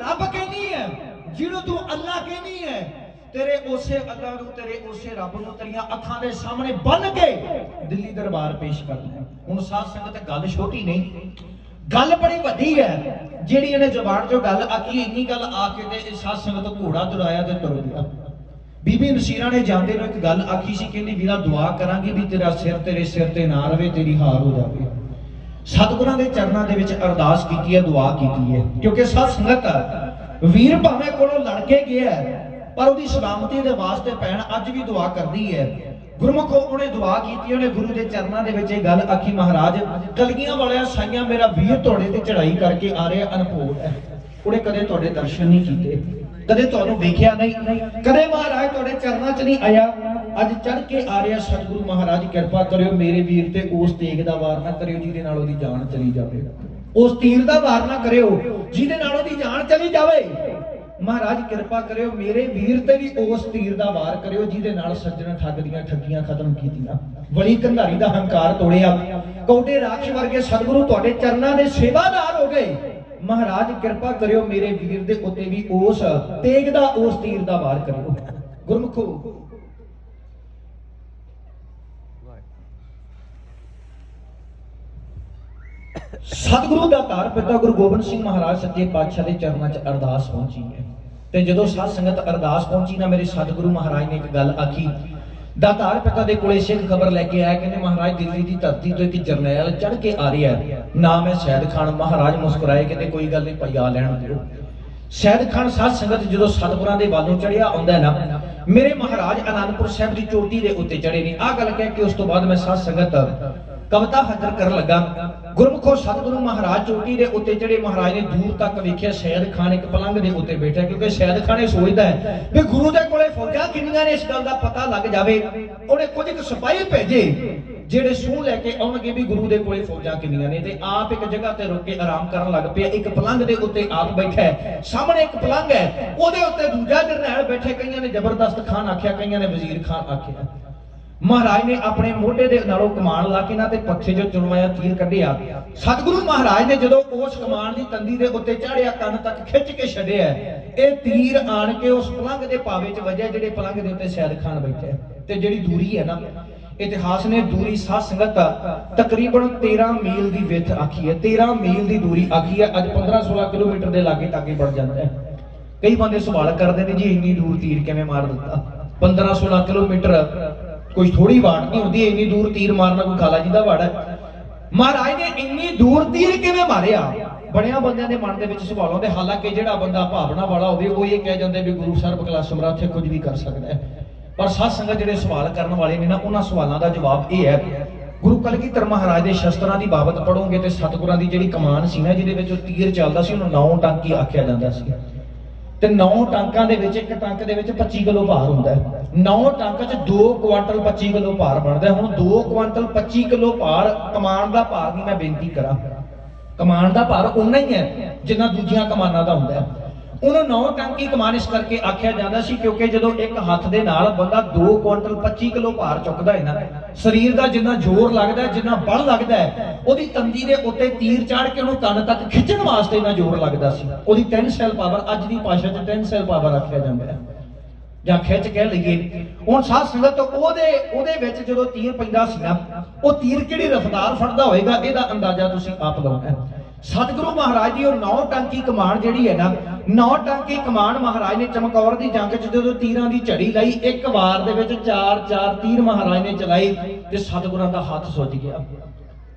ਰੱਬ ਕਹਿੰਦੀ ਹੈ, ਜਿਹਨੂੰ ਤੂੰ ਅੱਲਾ ਕਹਿੰਦੀ ਹੈ, ਤੇਰੇ ਉਸੇ ਅੱਲਾ ਨੂੰ, ਤੇਰੇ ਉਸੇ ਰੱਬ ਨੂੰ ਤੇਰੀਆਂ ਅੱਖਾਂ ਦੇ ਸਾਹਮਣੇ ਬੰਨ ਕੇ ਦਿੱਲੀ ਦਰਬਾਰ ਪੇਸ਼ ਕਰਨਾ ਹੁਣ ਸਾਧ ਸੰਗਤ, ਗੱਲ ਛੋਟੀ ਨਹੀਂ, ਗੱਲ ਬੜੀ ਵੱਡੀ ਹੈ। ਜਿਹੜੀ ਇਹਨੇ ਜਬਾਨ ਚੋਂ ਗੱਲ ਆਖੀ, ਇੰਨੀ ਗੱਲ ਆ ਕੇ ਤੇ ਇਹ ਸਾਧ ਸੰਗਤ ਘੋੜਾ ਤੁਰਾਇਆ ਤੇ ਤੁਰ ਗਿਆ। ਬੀਬੀ ਨਸੀਰਾ ਨੇ ਜਾਂਦੇ ਨੂੰ ਇੱਕ ਗੱਲ ਆਖੀ ਸੀ, ਕਹਿੰਦੀ ਵੀਰਾ, ਦੁਆ ਕਰਾਂਗੀ ਵੀ ਤੇਰਾ ਸਿਰ ਤੇਰੇ ਸਿਰ ਤੇ ਨਾ ਰਵੇ, ਤੇਰੀ ਹਾਰ ਹੋ ਜਾਵੇ। ਸਤਿਗੁਰਾਂ ਦੇ ਚਰਨਾਂ ਦੇ ਵਿੱਚ ਅਰਦਾਸ ਕੀਤੀ ਹੈ ਦੁਆ ਕੀਤੀ ਹੈ। ਕਿਉਂਕਿ ਸਤ ਸੰਗਤ ਵੀਰ ਭਾਵੇਂ ਕੋਲੋਂ ਲੜ ਕੇ ਗਿਆ ਹੈ, ਪਰ ਉਹਦੀ ਸਲਾਮਤੀ ਦੇ ਵਾਸਤੇ ਭੈਣ ਅੱਜ ਵੀ ਦੁਆ ਕਰਦੀ ਹੈ। ਗੁਰਮੁਖੋ ਉਹਨੇ ਦੁਆ ਕੀਤੀ ਉਹਨੇ ਗੁਰੂ ਦੇ ਚਰਨਾਂ ਦੇ ਵਿੱਚ ਇਹ ਗੱਲ ਆਖੀ ਮਹਾਰਾਜ ਕਲਗੀਆਂ ਵਾਲਿਆ ਸਾਈਆਂ ਮੇਰਾ ਵੀਰ ਤੁਹਾਡੇ ਤੇ ਚੜਾਈ ਕਰਕੇ ਆ ਰਿਹਾ ਅਨਪੋਲ ਹੈ। ਉਹਨੇ ਕਦੇ ਤੁਹਾਡੇ ਦਰਸ਼ਨ ਨਹੀਂ ਕੀਤੇ ਕਦੇ ਤੁਹਾਨੂੰ ਵੇਖਿਆ ਨਹੀਂ ਕਦੇ ਮਹਾਰਾਜ ਤੁਹਾਡੇ ਚਰਨਾਂ 'ਚ ਨਹੀਂ ਆਇਆ। ਅੱਜ ਚੜ ਕੇ ਆ ਰਿਹਾ ਸਤਿਗੁਰੂ ਮਹਾਰਾਜ, ਕਿਰਪਾ ਕਰਿਓ ਮੇਰੇ ਵੀਰ ਤੇ ਉਸ ਤੇਗ ਦਾ ਵਾਰ ਨਾ ਕਰਿਓ, ਜਿਹਦੇ ਨਾਲ ਉਹਦੀ ਜਾਨ ਚਲੀ ਜਾਵੇ। ਉਸ ਤੀਰ ਦਾ ਵਾਰ ਨਾ ਕਰਿਓ, ਜਿਹਦੇ ਨਾਲ ਉਹਦੀ ਜਾਨ ਚਲੀ ਜਾਵੇ। ਮਹਾਰਾਜ, ਕਿਰਪਾ ਕਰਿਓ ਮੇਰੇ ਵੀਰ ਤੇ ਵੀ ਉਸ ਤੀਰ ਦਾ ਵਾਰ ਕਰਿਓ, ਜਿਹਦੇ ਨਾਲ ਸੱਜਣ ਠੱਗ ਦੀਆਂ ਠੱਗੀਆਂ ਖਤਮ ਕੀਤੀਆਂ। ਵਲੀ ਕੰਧਾਰੀ ਦਾ ਹੰਕਾਰ ਤੋੜਿਆ। ਕੌਡੇ ਰਾਖਸ਼ ਵਰਗੇ ਸਤਿਗੁਰੂ ਤੁਹਾਡੇ ਚਰਨਾਂ ਦੇ ਸੇਵਾਦਾਰ ਹੋ ਗਏ। ਮਹਾਰਾਜ, ਕਿਰਪਾ ਕਰਿਓ ਮੇਰੇ ਵੀਰ ਦੇ ਉੱਤੇ ਵੀ ਉਸ ਤੇਗ ਦਾ, ਉਸ ਤੀਰ ਦਾ ਵਾਰ ਕਰਿਓ। ਗੁਰਮੁਖੋ ਸਤਿਗੁਰੂ ਦਾ ਧਾਰ ਪਿਤਾ ਗੁਰੂ ਗੋਬਿੰਦ ਸਿੰਘ ਮਹਾਰਾਜ ਸੱਚੇ ਪਾਤਸ਼ਾਹ ਦੇ ਚਰਨਾਂ 'ਚ ਅਰਦਾਸ ਪਹੁੰਚੀ ਹੈ। ਤੇ ਜਦੋਂ ਸਾਧ ਸੰਗਤ ਅਰਦਾਸ ਪਹੁੰਚੀ ਨਾ ਮੇਰੇ ਸਤਿਗੁਰੂ ਮਹਾਰਾਜ ਨੇ ਇੱਕ ਗੱਲ ਆਖੀ ਦਾਤਾਰ ਪਿਤਾ ਦੇ ਕੋਲੇ ਸਿੱਖ ਖਬਰ ਲੈ ਕੇ ਆਇਆ ਕਹਿੰਦੇ ਮਹਾਰਾਜ, ਦਿੱਲੀ ਦੀ ਧਰਤੀ ਤੋਂ ਇੱਕ ਜਰਨੈਲ ਚੜ ਕੇ ਆ ਰਿਹਾ ਹੈ। ਨਾਮ ਹੈ ਸ਼ਹਿਦ ਖਾਨ, ਮਹਾਰਾਜ ਮੁਸਕਰਾਏ ਕਹਿੰਦੇ, ਕੋਈ ਗੱਲ ਨਹੀਂ ਭਈਆ ਲੈਣ ਦਿਓ। ਸ਼ਹਿਦ ਖਾਨ ਸਾਧ ਸੰਗਤ ਜਦੋਂ ਸਤਿਗੁਰਾਂ ਦੇ ਵੱਲੋਂ ਚੜਿਆ ਆਉਂਦਾ ਨਾ, ਮੇਰੇ ਮਹਾਰਾਜ ਅਨੰਦਪੁਰ ਸਾਹਿਬ ਦੀ ਚੋਟੀ ਦੇ ਉੱਤੇ ਚੜੇ ਨੇ। ਆਹ ਗੱਲ ਕਹਿ ਕੇ ਉਸ ਤੋਂ ਬਾਅਦ ਮੈਂ ਸਾਧ ਸੰਗਤ ਕਵਿਤਾ ਹਜ਼ਰ ਕਰਨ ਲੱਗਾ। ਗੁਰਮੁਖੋ ਸਤਿਗੁਰੂ ਮਹਾਰਾਜ ਚੋਟੀ ਦੇ ਉੱਤੇ ਚੜੇ ਮਹਾਰਾਜ ਨੇ ਦੂਰ ਤੱਕ ਵੇਖਿਆ, ਸ਼ਹਿਦ ਖਾਨ ਇੱਕ ਪਲੰਗ ਦੇ ਉੱਤੇ ਬੈਠਾ, ਕਿਉਂਕਿ ਸ਼ਹਿਦ ਖਾਨ ਇਹ ਸੋਚਦਾ ਹੈ ਵੀ ਗੁਰੂ ਦੇ ਕੋਲੇ ਫੌਜਾਂ ਕਿੰਨੀਆਂ ਨੇ ਇਸ ਗੱਲ ਦਾ ਪਤਾ ਲੱਗ ਜਾਵੇ। ਉਹਨੇ ਕੁਝ ਕੁ ਸਿਪਾਹੀ ਭੇਜੇ, ਜਿਹੜੇ ਸੂਹ ਲੈ ਕੇ ਆਉਣਗੇ ਵੀ ਗੁਰੂ ਦੇ ਕੋਲੇ ਫੌਜਾਂ ਕਿੰਨੀਆਂ ਨੇ ਤੇ ਆਪ ਇੱਕ ਜਗ੍ਹਾ ਤੇ ਰੁਕ ਕੇ ਆਰਾਮ ਕਰਨ ਲੱਗ ਪਿਆ। ਇੱਕ ਪਲੰਗ ਦੇ ਉੱਤੇ ਆਪ ਬੈਠਾ ਹੈ। ਸਾਹਮਣੇ ਇੱਕ ਪਲੰਗ ਹੈ। ਉਹਦੇ ਉੱਤੇ ਦੂਜਾ ਜਰਨੈਲ ਬੈਠੇ, ਕਈਆਂ ਨੇ ਜ਼ਬਰਦਸਤ ਖਾਨ ਆਖਿਆ, ਕਈਆਂ ਨੇ ਵਜ਼ੀਰ ਖਾਨ ਆਖਿਆ। ਮਹਾਰਾਜ ਨੇ ਆਪਣੇ ਮੋਢੇ ਦੇ ਨਾਲੋਂ ਕਮਾਨ ਲਾ ਕੇ ਨਾ ਤੇ ਪੱਖੇ ਜੋ ਚੁਣਵਾਇਆ ਤੀਰ ਕੱਢਿਆ। ਸਤਿਗੁਰੂ ਮਹਾਰਾਜ ਨੇ ਜਦੋਂ ਉਸ ਕਮਾਨ ਦੀ ਤੰਦੀ ਦੇ ਉੱਤੇ ਚਾੜਿਆ ਕੰਨ ਤੱਕ ਖਿੱਚ ਕੇ ਛੱਡਿਆ, ਇਹ ਤੀਰ ਆਣ ਕੇ ਉਸ ਪਲੰਗ ਦੇ ਪਾਵੇ 'ਚ ਵੱਜਿਆ, ਜਿਹੜੇ ਪਲੰਗ ਦੇ ਉੱਤੇ ਸ਼ੈਦ ਖਾਨ ਬੈਠਾ ਤੇ ਜਿਹੜੀ ਦੂਰੀ ਹੈ ਨਾ, ਇਤਿਹਾਸ ਨੇ ਦੂਰੀ ਸਾਧ ਸੰਗਤ ਤਕਰੀਬਨ 13 ਮੀਲ ਦੀ ਵਿੱਥ ਆਖੀ ਹੈ। 13 ਮੀਲ ਦੀ ਦੂਰੀ ਆਖੀ ਹੈ। ਅੱਜ 15-16 ਕਿਲੋਮੀਟਰ ਦੇ ਲਾਗੇ ਤਾਗੇ ਵੱਧ ਜਾਂਦਾ ਹੈ। ਕਈ ਬੰਦੇ ਸਵਾਲ ਕਰਦੇ ਨੇ ਜੀ, ਇੰਨੀ ਦੂਰ ਤੀਰ ਕਿਵੇਂ ਮਾਰ ਦਿੱਤਾ? 15-16 ਕਿਲੋਮੀਟਰ ਕੋਈ ਥੋੜੀ ਵਾਟ ਨਹੀਂ ਹੁੰਦੀ, ਇੰਨੀ ਦੂਰ ਤੀਰ ਮਾਰਨਾ ਕੋਈ ਖਾਲਾ ਜੀ ਦਾ ਵਾੜ ਹੈ। ਮਹਾਰਾਜ ਨੇ ਇੰਨੀ ਦੂਰ ਤੀਰ ਕਿਵੇਂ ਮਾਰਿਆ? ਬੜਿਆਂ ਬੰਦਿਆਂ ਦੇ ਮਨ ਦੇ ਵਿੱਚ ਸਵਾਲ ਆਉਂਦੇ, ਹਾਲਾਂਕਿ ਜਿਹੜਾ ਬੰਦਾ ਭਾਵਨਾ ਵਾਲਾ ਹੋਵੇ, ਉਹ ਇਹ ਕਹਿ ਜਾਂਦੇ ਵੀ ਗੁਰੂ ਸਰਬ ਕਲਾ ਸਮਰੱਥ ਕੁਝ ਵੀ ਕਰ ਸਕਦਾ ਹੈ। ਪਰ ਸਾਧ ਸੰਗਤ ਜਿਹੜੇ ਸਵਾਲ ਕਰਨ ਵਾਲੇ ਨੇ ਨਾ, ਉਹਨਾਂ ਸਵਾਲਾਂ ਦਾ ਜਵਾਬ ਇਹ ਹੈ, ਗੁਰੂ ਕਲਗੀਧਰ ਮਹਾਰਾਜ ਦੇ ਸ਼ਸਤਰਾਂ ਦੀ ਬਾਬਤ ਪੜੋਗੇ ਤੇ ਸਤਿਗੁਰਾਂ ਦੀ ਜਿਹੜੀ ਕਮਾਨ ਸੀ ਨਾ, ਜਿਹਦੇ ਵਿੱਚ ਤੀਰ ਚੱਲਦਾ ਸੀ, ਉਹਨੂੰ ਨੌ ਟਾਂਕੀ ਆਖਿਆ ਜਾਂਦਾ ਸੀ। ਤੇ 9 ਟਾਂਕਾਂ ਦੇ ਵਿੱਚ, ਇੱਕ ਟਾਂਕ ਦੇ ਵਿੱਚ 25 ਕਿਲੋ ਭਾਰ ਹੁੰਦਾ ਹੈ। 9 ਟਾਂਕਾਂ 'ਚ 2 ਕੁਆਂਟਲ 25 ਕਿਲੋ ਭਾਰ ਬਣਦਾ ਹੁਣ 2 ਕੁਆਂਟਲ 25 ਕਿਲੋ ਭਾਰ ਕਮਾਨ ਦਾ ਭਾਰ ਨਹੀਂ ਮੈਂ ਬੇਨਤੀ ਕਰਾਂ। ਕਮਾਨ ਦਾ ਭਾਰ ਉਨਾ ਹੀ ਹੈ ਜਿੰਨਾ ਦੂਜੀਆਂ ਕਮਾਨਾਂ ਦਾ ਹੁੰਦਾ ਹੈ। ਉਹਨੂੰ 9 ਟਾਂਕੀ ਕਮਾਨ ਇਸ ਕਰਕੇ ਆਖਿਆ ਜਾਂਦਾ ਸੀ ਕਿਉਂਕਿ ਜਦੋਂ ਇੱਕ ਹੱਥ ਦੇ ਨਾਲ ਬੰਦਾ 2 ਕੁਆਂਟਲ 25 ਕਿਲੋ ਭਾਰ ਚੁੱਕਦਾ ਹੈ ਨਾ, ਸਰੀਰ ਦਾ ਜਿੰਨਾ ਜ਼ੋਰ ਲੱਗਦਾ ਹੈ, ਜਿੰਨਾ ਬਲ ਲੱਗਦਾ ਹੈ, ਉਹਦੀ ਤੰਦੀ ਦੇ ਉੱਤੇ ਤੀਰ ਚਾੜ ਕੇ ਉਹਨੂੰ ਤਨ ਤੱਕ ਖਿੱਚਣ ਵਾਸਤੇ ਇੰਨਾ ਜ਼ੋਰ ਲੱਗਦਾ ਸੀ। ਉਹਦੀ ਟੈਂਸਾਈਲ ਪਾਵਰ ਅੱਜ ਦੀ ਭਾਸ਼ਾ 'ਚ ਟੈਂਸਾਈਲ ਪਾਵਰ ਆਖਿਆ ਜਾਂਦਾ ਹੈ। ਜਾਂ ਖਿੱਚ ਕਹਿ ਲਈਏ। ਹੁਣ ਸਾਧ ਸੰਗਤ ਉਹਦੇ ਉਹਦੇ ਵਿੱਚ ਜਦੋਂ ਤੀਰ ਪੈਂਦਾ ਸੀ ਨਾ, ਉਹ ਤੀਰ ਕਿਹੜੀ ਰਫ਼ਤਾਰ ਫੜਦਾ ਹੋਏਗਾ, ਇਹਦਾ ਅੰਦਾਜ਼ਾ ਤੁਸੀਂ ਆਪ ਲਾਉਣਾ ਹੈ। ਸਤਿਗੁਰੂ ਮਹਾਰਾਜ ਦੀ ਉਹ ਨੌ ਟਾਂਕੀ ਕਮਾਨ ਜਿਹੜੀ ਹੈ ਨਾ, ਨੌ ਟਾਂਕੀ ਕਮਾਨ ਮਹਾਰਾਜ ਨੇ ਚਮਕੌਰ ਦੀ ਜੰਗ 'ਚ ਜਦੋਂ ਤੀਰਾਂ ਦੀ ਝੜੀ ਲਈ, ਇੱਕ ਵਾਰ ਦੇ ਵਿੱਚ ਚਾਰ ਚਾਰ ਤੀਰ ਮਹਾਰਾਜ ਨੇ ਚਲਾਏ ਤੇ ਸਤਿਗੁਰਾਂ ਦਾ ਹੱਥ ਸੁੱਜ ਗਿਆ।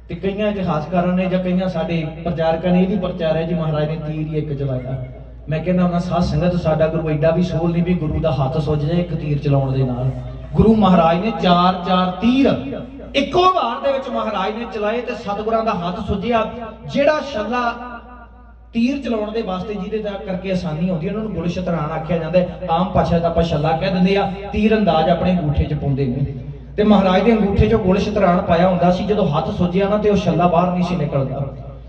ਤੇ ਕਈਆਂ ਇਤਿਹਾਸਕਾਰਾਂ ਨੇ ਜਾਂ ਕਈਆਂ ਸਾਡੇ ਪ੍ਰਚਾਰਕਾਂ ਨੇ ਇਹ ਵੀ ਪ੍ਰਚਾਰਿਆ ਜੀ, ਮਹਾਰਾਜ ਨੇ ਤੀਰ ਹੀ ਇੱਕ ਚਲਾਇਆ। ਮੈਂ ਕਹਿੰਦਾ ਉਹਨਾਂ ਸਾਧ ਸੰਗਤ ਸਾਡਾ ਗੁਰੂ ਐਡਾ ਵੀ ਸੋਲ ਨਹੀਂ ਵੀ ਗੁਰੂ ਦਾ ਹੱਥ ਸੁੱਜ ਜਾਏ ਇੱਕ ਤੀਰ ਚਲਾਉਣ ਦੇ ਨਾਲ। ਗੁਰੂ ਮਹਾਰਾਜ ਨੇ ਚਾਰ ਚਾਰ ਤੀਰ ਇੱਕੋ ਵਾਰ ਦੇ ਵਿੱਚ ਮਹਾਰਾਜ ਨੇ ਚਲਾਏ ਤੇ ਸਤਿਗੁਰਾਂ ਦਾ ਹੱਥ ਸੁੱਜਿਆ, ਜਿਹੜਾ ਛੱਲਾ ਤੀਰ ਚਲਾਉਣ ਦੇ ਵਾਸਤੇ ਜਿਹਦੇ ਦਾ ਕਰਕੇ ਆਸਾਨੀ ਹੁੰਦੀ ਹੈ, ਉਹਨਾਂ ਨੂੰ ਗੁਲ ਸ਼ਤਰਾਨ ਆਖਿਆ ਜਾਂਦਾ ਹੈ। ਆਮ ਭਾਸ਼ਾ ਦਾ ਆਪਾਂ ਛੱਲਾ ਕਹਿ ਦਿੰਦੇ ਆ, ਤੀਰ ਅੰਦਾਜ਼ ਆਪਣੇ ਅੰਗੂਠੇ 'ਚ ਪਾਉਂਦੇ ਨੇ। ਤੇ ਮਹਾਰਾਜ ਦੇ ਅੰਗੂਠੇ 'ਚੋਂ ਗੁਲ ਸ਼ਤਰਾਨ ਪਾਇਆ ਹੁੰਦਾ ਸੀ, ਜਦੋਂ ਹੱਥ ਸੁੱਜਿਆ ਨਾ ਤੇ ਉਹ ਛੱਲਾ ਬਾਹਰ ਨਹੀਂ ਸੀ ਨਿਕਲਦਾ।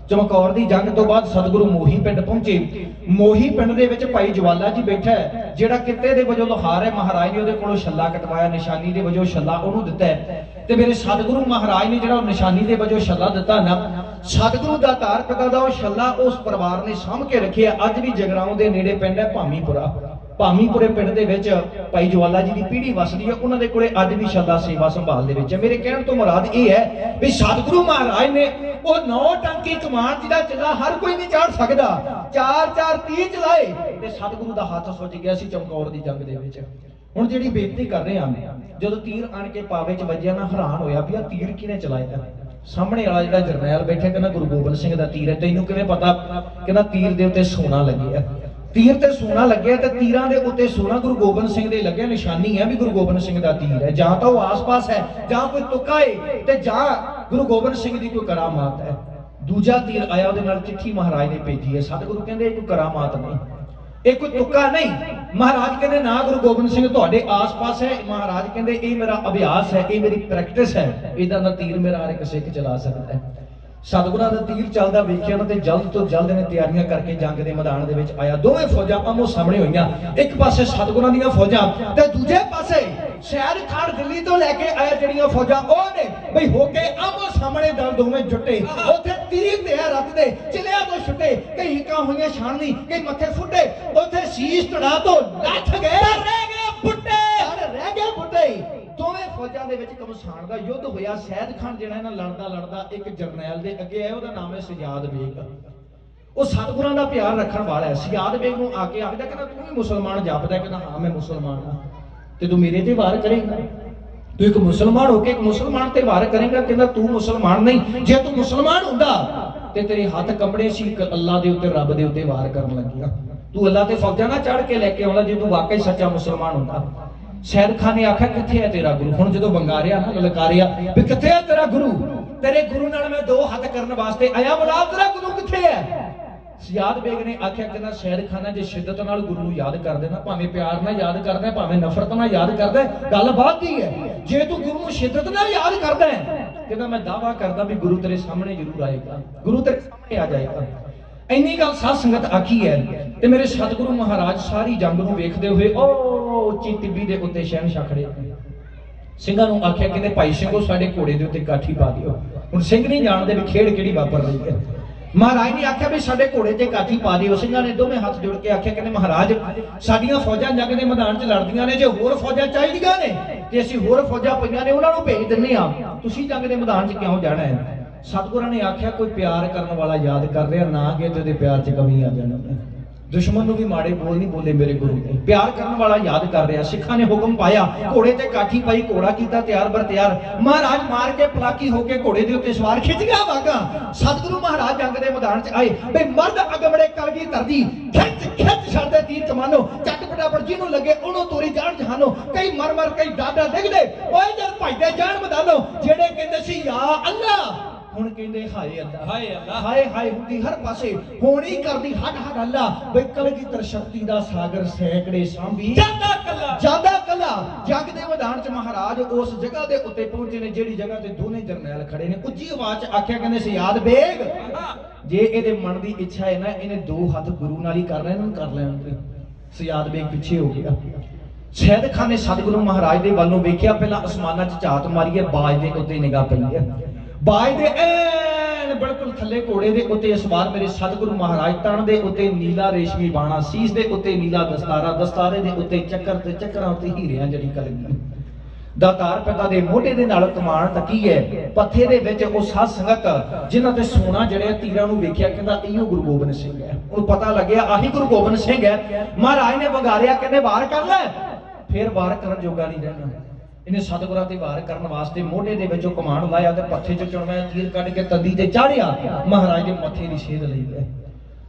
ਚਮਕੌਰ ਦੀ ਜੰਗ ਤੋਂ ਬਾਅਦ ਸਤਿਗੁਰੂ ਮੋਹੀ ਪਿੰਡ ਪਹੁੰਚੇ। ਮੋਹੀ ਪਿੰਡ ਦੇ ਵਿੱਚ ਭਾਈ ਜਵਾਲਾ ਜੀ ਬੈਠਾ ਹੈ, ਜਿਹੜਾ ਕਿੱਤੇ ਦੇ ਵਜੋਂ ਲੋਹਾਰ ਹੈ। ਮਹਾਰਾਜ ਨੇ ਉਹਦੇ ਕੋਲੋਂ ਛੱਲਾ ਕਟਵਾਇਆ, ਨਿਸ਼ਾਨੀ ਦੇ ਵਜੋਂ ਛੱਲਾ ਉਹਨੂੰ ਦਿੱਤਾ ਹੈ। ਤੇ ਮੇਰੇ ਸਤਿਗੁਰੂ ਮਹਾਰਾਜ ਨੇ ਜਿਹੜਾ ਉਹ ਨਿਸ਼ਾਨੀ ਦੇ ਵਜੋਂ ਛੱਲਾ ਦਿੱਤਾ ਨਾ, ਸਤਿਗੁਰੂ ਦਾ ਤਾਰ ਪਿਤਾ ਦਾ ਉਹ ਛੱਲਾ ਉਸ ਪਰਿਵਾਰ ਨੇ ਸਾਂਭ ਕੇ ਰੱਖਿਆ। ਅੱਜ ਵੀ ਜਗਰਾਉਂ ਦੇ ਨੇੜੇ ਪਿੰਡ ਹੈ, ਭਾਮੀਪੁਰਾ। ਭਾਮੀਪੁਰੇ ਪਿੰਡ ਦੇ ਵਿੱਚ ਭਾਈ ਜਵਾਲਾ ਜੀ ਦੀ ਪੀੜ੍ਹੀ ਵਸਦੀ ਹੈ, ਉਹਨਾਂ ਦੇ ਕੋਲੇ ਅੱਜ ਵੀ ਛੱਲਾ ਸੇਵਾ ਸੰਭਾਲ ਦੇ ਵਿੱਚ ਹੈ। ਮੇਰੇ ਕਹਿਣ ਤੋਂ ਮੁਰਾਦ ਇਹ ਹੈ ਵੀ ਸਤਿਗੁਰੂ ਮਹਾਰਾਜ ਨੇ ਉਹ ਨੌ ਟੰਕੀ ਕਮਾਨ ਜਿਹਦਾ ਚੱਲਾ ਹਰ ਕੋਈ ਨਹੀਂ ਚੜ ਸਕਦਾ। ਚਾਰ ਚਾਰ 30 ਚਲਾਏ ਤੇ ਸਤਿਗੁਰੂ ਦਾ ਹੱਥ ਸੁੱਜ ਗਿਆ ਸੀ ਚਮਕੌਰ ਦੀ ਜੰਗ ਦੇ ਵਿੱਚ। ਹੁਣ ਜਿਹੜੀ ਬੇਨਤੀ ਕਰ ਰਹੇ ਹਾਂ, ਜਦੋਂ ਤੀਰ ਆਣ ਕੇ ਪਾਵੇ ਚ ਵੱਜਿਆ ਨਾ ਹੈਰਾਨ ਹੋਇਆ ਵੀ ਆ ਤੀਰ ਕਿਹਨੇ ਚਲਾਇਆ ਸਾਹਮਣੇ ਵਾਲਾ ਜਿਹੜਾ ਜਰਨੈਲ ਬੈਠਾ ਕਹਿੰਦਾ ਗੁਰੂ ਗੋਬਿੰਦ ਸਿੰਘ ਦਾ ਤੀਰ ਹੈ, ਤੈਨੂੰ ਕਿਵੇਂ ਪਤਾ? ਕਹਿੰਦਾ ਤੀਰ ਦੇ ਉੱਤੇ ਸੋਨਾ ਲੱਗਿਆ ਤੀਰ ਤੇ ਸੋਨਾ ਲੱਗਿਆ ਤੇ ਤੀਰਾਂ ਦੇ ਉੱਤੇ ਸੋਨਾ ਗੁਰੂ ਗੋਬਿੰਦ ਸਿੰਘ ਦੇ ਲੱਗਿਆ ਨਿਸ਼ਾਨੀ ਹੈ ਵੀ ਗੁਰੂ ਗੋਬਿੰਦ ਸਿੰਘ ਦਾ ਤੀਰ ਹੈ। ਜਾਂ ਤਾਂ ਉਹ ਆਸ-ਪਾਸ ਹੈ, ਜਾਂ ਕੋਈ ਤੁੱਕਾ ਹੈ ਤੇ ਜਾਂ ਗੁਰੂ ਗੋਬਿੰਦ ਸਿੰਘ ਦੀ ਕੋਈ ਕਰਾਮਾਤ ਹੈ। ਦੂਜਾ ਤੀਰ ਆਇਆ ਉਹਦੇ ਨਾਲ ਚਿੱਠੀ ਮਹਾਰਾਜ ਨੇ ਭੇਜੀ ਹੈ। ਸਤਿਗੁਰੂ ਕਹਿੰਦੇ ਇਹ ਕੋਈ ਕਰਾਮਾਤ ਨਹੀਂ, ਇਹ ਕੋਈ ਤੁੱਕਾ ਨਹੀਂ। ਮਹਾਰਾਜ ਕਹਿੰਦੇ ਨਾ ਗੁਰੂ ਗੋਬਿੰਦ ਸਿੰਘ ਤੁਹਾਡੇ ਆਸ-ਪਾਸ ਹੈ। ਮਹਾਰਾਜ ਕਹਿੰਦੇ ਇਹ ਮੇਰਾ ਅਭਿਆਸ ਹੈ, ਇਹ ਮੇਰੀ ਪ੍ਰੈਕਟਿਸ ਹੈ। ਇਹਦਾ ਦਾ ਤੀਰ ਮੇਰਾ ਹਰ ਇੱਕ ਸਿੱਖ ਚਲਾ ਸਕਦਾ ਹੈ। ਸਤਿਗੁਰਾਂ ਦਾ ਤੀਰ ਚੱਲਦਾ ਵੇਖਿਆ ਨਾ ਤੇ ਜਲਦ ਤੋਂ ਜਲਦ ਇਹਨੇ ਤਿਆਰੀਆਂ ਕਰਕੇ ਜੰਗ ਦੇ ਮੈਦਾਨ ਦੇ ਵਿੱਚ ਆਇਆ। ਦੋਵੇਂ ਫੌਜਾਂ ਆਮੋ ਸਾਹਮਣੇ ਹੋਈਆਂ। ਇੱਕ ਪਾਸੇ ਸਤਿਗੁਰਾਂ ਦੀਆਂ ਫੌਜਾਂ ਤੇ ਦੂਜੇ ਪਾਸੇ ਸ਼ਹਿਰ ਖਾਨ ਦਿੱਲੀ ਤੋਂ ਲੈ ਕੇ ਆਇਆ ਜਿਹੜੀਆਂ ਫੌਜਾਂ ਉਹ ਨੇ ਬਈ ਹੋ ਕੇ ਆਮੋ ਸਾਹਮਣੇ ਦਲ ਦੋਵੇਂ ਜੁੱਟੇ। ਉੱਥੇ ਤੀਰ ਤੇ ਆ ਰੱਤ ਦੇ ਚਲਿਆ ਤੋਂ ਛੁੱਟੇ ਕਈ ਹਿੱਕਾਂ ਹੋਈਆਂ ਛਾਣਨੀ ਕਈ ਮੱਥੇ ਫੁੱਟੇ। ਉੱਥੇ ਸੀਸ ਤੜਾ ਤੋਂ ਲੱਥ ਗਏ। ਰਹਿ ਗਏ ਬੁੱਟੇ ਰਹਿ ਗਏ ਬੁੱਟੇ ਦੋਵੇਂ ਫੌਜਾਂ ਦੇ ਵਿੱਚ ਕਮਸਾਨ ਦਾ ਯੁੱਧ ਹੋਇਆ। ਸੈਦ ਖਾਨ ਜਿਹੜਾ ਇਹਨਾਂ ਲੜਦਾ ਲੜਦਾ ਇੱਕ ਜਰਨੈਲ ਦੇ ਅੱਗੇ ਆਇਆ, ਉਹਦਾ ਨਾਮ ਹੈ ਸਜਾਦ ਬੇਗ। ਉਹ ਸਤਿਗੁਰਾਂ ਦਾ ਪਿਆਰ ਰੱਖਣ ਵਾਲਾ ਹੈ। ਸਜਾਦ ਬੇਗ ਨੂੰ ਆ ਕੇ ਆਖਦਾ ਕਹਿੰਦਾ, ਤੂੰ ਵੀ ਮੁਸਲਮਾਨ ਜਪਦਾ ਕਹਿੰਦਾ, ਹਾਂ, ਮੈਂ ਮੁਸਲਮਾਨ ਹਾਂ। ਤੇ ਤੂੰ ਮੇਰੇ ਤੇ ਵਾਰ ਕਰੇਂਗਾ। ਤੂੰ ਇੱਕ ਮੁਸਲਮਾਨ ਹੋ ਕੇ ਇੱਕ ਮੁਸਲਮਾਨ ਤੇ ਵਾਰ ਕਰੇਂਗਾ। ਕਹਿੰਦਾ, ਤੂੰ ਮੁਸਲਮਾਨ ਨਹੀਂ। ਜੇ ਤੂੰ ਮੁਸਲਮਾਨ ਹੁੰਦਾ, ਤੇ ਤੇਰੇ ਹੱਥ ਕੰਬੜੇ ਸੀ ਅੱਲਾ ਦੇ ਉੱਤੇ, ਰੱਬ ਦੇ ਉੱਤੇ ਵਾਰ ਕਰਨ ਲੱਗਿਆ। ਤੂੰ ਅੱਲਾ ਤੇ ਫੌਜਾਂ ਨਾ ਚੜ ਕੇ ਲੈ ਕੇ ਆਉਂਦਾ, ਜੇ ਤੂੰ ਵਾਕਈ ਸੱਚਾ ਮੁਸਲਮਾਨ ਹੁੰਦਾ। ਸ਼ਹਿਦ ਖਾਨ ਨੇ ਆਖਿਆ, ਕਿੱਥੇ ਹੈ ਤੇਰਾ ਗੁਰੂ? ਹੁਣ ਜਦੋਂ ਵੰਗਾਰਿਆ ਨਾ ਲਲਕਾਰਿਆ, ਵੀ ਕਿੱਥੇ ਹੈ ਤੇਰਾ ਗੁਰੂ? ਤੇਰੇ ਗੁਰੂ ਨਾਲ ਮੈਂ ਦੋ ਹੱਥ ਕਰਨ ਵਾਸਤੇ ਆਇਆ, ਬੁਲਾ ਤੇਰਾ ਗੁਰੂ ਕਿੱਥੇ ਹੈ? ਸਿਆਦ ਬੇਗ ਨੇ ਆਖਿਆ ਕਿ ਨਾ ਸ਼ਹਿਦ ਖਾਨਾ ਜੇ ਸ਼ਿੱਦਤ ਨਾਲ ਗੁਰੂ ਨੂੰ ਯਾਦ ਕਰਦੇ ਨਾ ਭਾਵੇਂ ਪਿਆਰ ਨਾਲ ਯਾਦ ਕਰਦਾ ਭਾਵੇਂ ਨਫ਼ਰਤ ਨਾਲ ਯਾਦ ਕਰਦਾ ਗੱਲ ਬਾਤ ਦੀ ਹੈ। ਜੇ ਤੂੰ ਗੁਰੂ ਨੂੰ ਸ਼ਿੱਦਤ ਨਾਲ ਯਾਦ ਕਰਦਾ ਕਹਿੰਦਾ ਮੈਂ ਦਾਵਾ ਕਰਦਾ ਵੀ ਗੁਰੂ ਤੇਰੇ ਸਾਹਮਣੇ ਜ਼ਰੂਰ ਆਏਗਾ, ਗੁਰੂ ਤੇਰੇ ਸਾਹਮਣੇ ਆ ਜਾਏਗਾ। ਇੰਨੀ ਗੱਲ ਸਾਧ ਸੰਗਤ ਆਖੀ ਹੈ ਤੇ ਮੇਰੇ ਸਤਿਗੁਰੂ ਮਹਾਰਾਜ ਸਾਰੀ ਜੰਗ ਨੂੰ ਵੇਖਦੇ ਹੋਏ ਓ ਉੱਚੀ ਟਿੱਬੀ ਦੇ ਉੱਤੇ ਸ਼ਹਿਨशाह ਖੜੇ। ਸਿੰਘਾਂ ਨੂੰ ਆਖਿਆ, ਕਹਿੰਦੇ, ਭਾਈ ਸਿੰਘੋ, ਸਾਡੇ ਘੋੜੇ ਦੇ ਉੱਤੇ ਕਾਠੀ ਪਾ ਦਿਓ। ਹੁਣ ਸਿੰਘ ਨਹੀਂ ਜਾਣਦੇ ਵੀ ਖੇਡ ਕਿਹੜੀ ਵਾਪਰ ਰਹੀ ਹੈ। ਮਹਾਰਾਜ ਨੇ ਆਖਿਆ ਵੀ ਸਾਡੇ ਘੋੜੇ ਤੇ ਕਾਠੀ ਪਾ ਦਿਓ। ਸਿੰਘਾਂ ਨੇ ਦੋਵੇਂ ਹੱਥ ਜੋੜ ਕੇ ਆਖਿਆ, ਕਹਿੰਦੇ, ਮਹਾਰਾਜ, ਸਾਡੀਆਂ ਫੌਜਾਂ ਜੰਗ ਦੇ ਮੈਦਾਨ 'ਚ ਲੜਦੀਆਂ ਨੇ। ਜੇ ਹੋਰ ਫੌਜਾਂ ਚਾਹੀਦੀਆਂ ਨੇ, ਤੇ ਅਸੀਂ ਹੋਰ ਫੌਜਾਂ ਪਈਆਂ ਨੇ, ਉਹਨਾਂ ਨੂੰ ਭੇਜ ਦਿੰਨੇ ਆ ਤੁਸੀਂ ਜੰਗ ਦੇ ਮੈਦਾਨ 'ਚ ਕਿਉਂ ਜਾਣਾ ਹੈ? ਸਤਿਗੁਰਾਂ ਨੇ ਆਖਿਆ, ਕੋਈ ਪਿਆਰ ਕਰਨ ਵਾਲਾ ਯਾਦ ਕਰ ਰਿਹਾ, ਨਾ ਕਿ ਤੇ ਉਹਦੇ ਪਿਆਰ 'ਚ ਕਮੀ ਆ ਜਾਣੀ ਦੁਸ਼ਮਣ ਨੂੰ ਵੀ ਮਾੜੇ ਬੋਲ ਨਹੀਂ ਬੋਲੇ ਮੇਰੇ ਗੁਰੂ ਪਿਆਰ ਕਰਨ ਵਾਲਾ ਯਾਦ ਕਰ ਰਿਹਾ। ਸਿੱਖਾਂ ਨੇ ਹੁਕਮ ਪਾਇਆ, ਘੋੜੇ ਤੇ ਕਾਠੀ ਪਾਈ, ਘੋੜਾ ਕੀਤਾ, ਤਿਆਰ ਬਰ ਤਿਆਰ। ਮਹਾਰਾਜ ਮਾਰ ਕੇ ਪਲਾਕੀ ਹੋ ਕੇ ਘੋੜੇ ਦੇ ਉੱਤੇ ਸਵਾਰ, ਖਿੱਚ ਗਿਆ ਵਾਗਾ। ਸਤਿਗੁਰੂ ਮਹਾਰਾਜ ਜੰਗ ਦੇ ਮੈਦਾਨ 'ਚ ਆਏ। ਬਈ ਮਰਦ ਅਗਮੜੇ ਕਲਗੀ ਧਰਦੀ ਖਿੱਚ ਖਿੱਚ ਛੱਡਦੇ ਤੀਰ ਕਮਾਨੋ ਚੱਟ ਫਟਾਫਟ ਜਿਹਨੂੰ ਲੱਗੇ, ਉਹਨੂੰ ਤੋਰੀ ਜਾਣ ਜਹਾਨੋ। ਕਈ ਮਰ ਮਰ, ਕਈ ਡਾਡਾ ਡਿੱਗਦੇ। ਓਏ ਜਦ ਭਜਦੇ ਜਾਣ ਮੈਦਾਨੋ, ਜਿਹੜੇ ਕਹਿੰਦੇ ਸੀ, ਯਾ ਅੱਲਾ ਹੁਣ ਕਹਿੰਦੇ ਹਾਏ ਅੱਲਾ ਹਾਏ ਅੱਲਾ। ਹਾਏ ਹਾਏ ਹੁੰਦੀ ਹਰ ਪਾਸੇ। ਹੋਣੀ ਕਰਦੀ ਹੱਡ ਹੱਡ ਅੱਲਾ। ਬਈ ਕਲਗੀਧਰ ਸ਼ਕਤੀ ਦਾ ਸਾਗਰ ਸੈਂਕੜੇ ਸਾਂਭੀ। ਜਾਂਦਾ ਕੱਲਾ। ਜ਼ਿਆਦਾ ਕੱਲਾ। ਜੱਗ ਦੇ ਮੈਦਾਨ ਚ ਮਹਾਰਾਜ ਉਸ ਜਗ੍ਹਾ ਦੇ ਉੱਤੇ ਪਹੁੰਚੇ ਨੇ ਜਿਹੜੀ ਜਗ੍ਹਾ ਤੇ ਦੋਨੇ ਜਰਨੈਲ ਖੜੇ ਨੇ। ਉੱਚੀ ਆਵਾਜ਼ ਚ ਆਖਿਆ ਕਹਿੰਦੇ ਸਿਆਦ ਬੇਗ। ਜੇ ਇਹਦੇ ਮਨ ਦੀ ਇੱਛਾ ਹੈ ਨਾ ਇਹਨੇ ਦੋ ਹੱਥ ਗੁਰੂ ਨਾਲ ਹੀ ਕਰਨਾ ਇਹਨਾਂ ਨੂੰ ਕਰ ਲੈਣ ਦੇ। ਸਿਆਦ ਬੇਗ ਪਿੱਛੇ ਹੋ ਗਿਆ। ਸ਼ਹਿਦ ਖਾਨ ਨੇ ਸਤਿਗੁਰੂ ਮਹਾਰਾਜ ਦੇ ਵੱਲੋਂ ਵੇਖਿਆ ਪਹਿਲਾਂ ਅਸਮਾਨਾਂ 'ਚ ਝਾਤ ਮਾਰੀ ਹੈ ਬਾਜ ਦੇ ਉੱਤੇ ਨਿਗਾਹ ਪਈ ਹੈ। ਬਾਜ ਦੇ ਐਨ ਬਿਲਕੁਲ ਥੱਲੇ ਘੋੜੇ ਦੇ ਉੱਤੇ ਇਸ ਵਾਰ ਮੇਰੇ ਸਤਿਗੁਰੂ ਮਹਾਰਾਜ ਤਣ ਦੇ ਉੱਤੇ ਨੀਲਾ ਰੇਸ਼ਮੀ ਬਾਣਾ, ਸੀਸ ਦੇ ਉੱਤੇ ਨੀਲਾ ਦਸਤਾਰਾ, ਦਸਤਾਰੇ ਦੇ ਉੱਤੇ ਚੱਕਰ ਤੇ ਚੱਕਰਾਂ ਉੱਤੇ ਹੀਰਿਆਂ ਜਿਹੜੀ ਕਲਗੀ। ਦਾਤਾਰ ਪਿਤਾ ਦੇ ਮੋਢੇ ਦੇ ਨਾਲ ਕਮਾਨ ਤੱਕੀ ਹੈ। ਪੱਥੇ ਦੇ ਵਿੱਚ ਉਹ ਸਾਧ ਸੰਗਤ, ਜਿਨ੍ਹਾਂ ਤੇ ਸੋਨਾ ਜੜਿਆ ਤੀਰਾਂ ਨੂੰ ਵੇਖਿਆ, ਕਹਿੰਦਾ ਇਹੋ ਗੁਰੂ ਗੋਬਿੰਦ ਸਿੰਘ ਹੈ। ਉਹਨੂੰ ਪਤਾ ਲੱਗਿਆ, ਆਹੀ ਗੁਰੂ ਗੋਬਿੰਦ ਸਿੰਘ ਹੈ। ਮਹਾਰਾਜ ਨੇ ਵੰਗਾਰਿਆ ਕਹਿੰਦੇ ਬਾਹਰ ਕਰ ਲੈ। ਫਿਰ ਬਾਹਰ ਕਰਨ ਜੋਗਾ ਨਹੀਂ ਰਹਿਣਾ। ਇਹਨੇ ਸਤਿਗੁਰਾਂ ਤੇ ਵਾਰ ਕਰਨ ਵਾਸਤੇ ਮੋਢੇ ਦੇ ਵਿੱਚੋਂ ਕਮਾਨ ਲਾਇਆ ਤੇ ਪੱਥੇ ਚ ਚੁਣਵਾ ਤੀਰ ਕੱਢ ਕੇ ਤੰਦੀ ਤੇ ਚਾੜਿਆ ਮਹਾਰਾਜ ਦੇ ਮੱਥੇ ਦੀ ਸੇਧ ਲਈ ਹੈ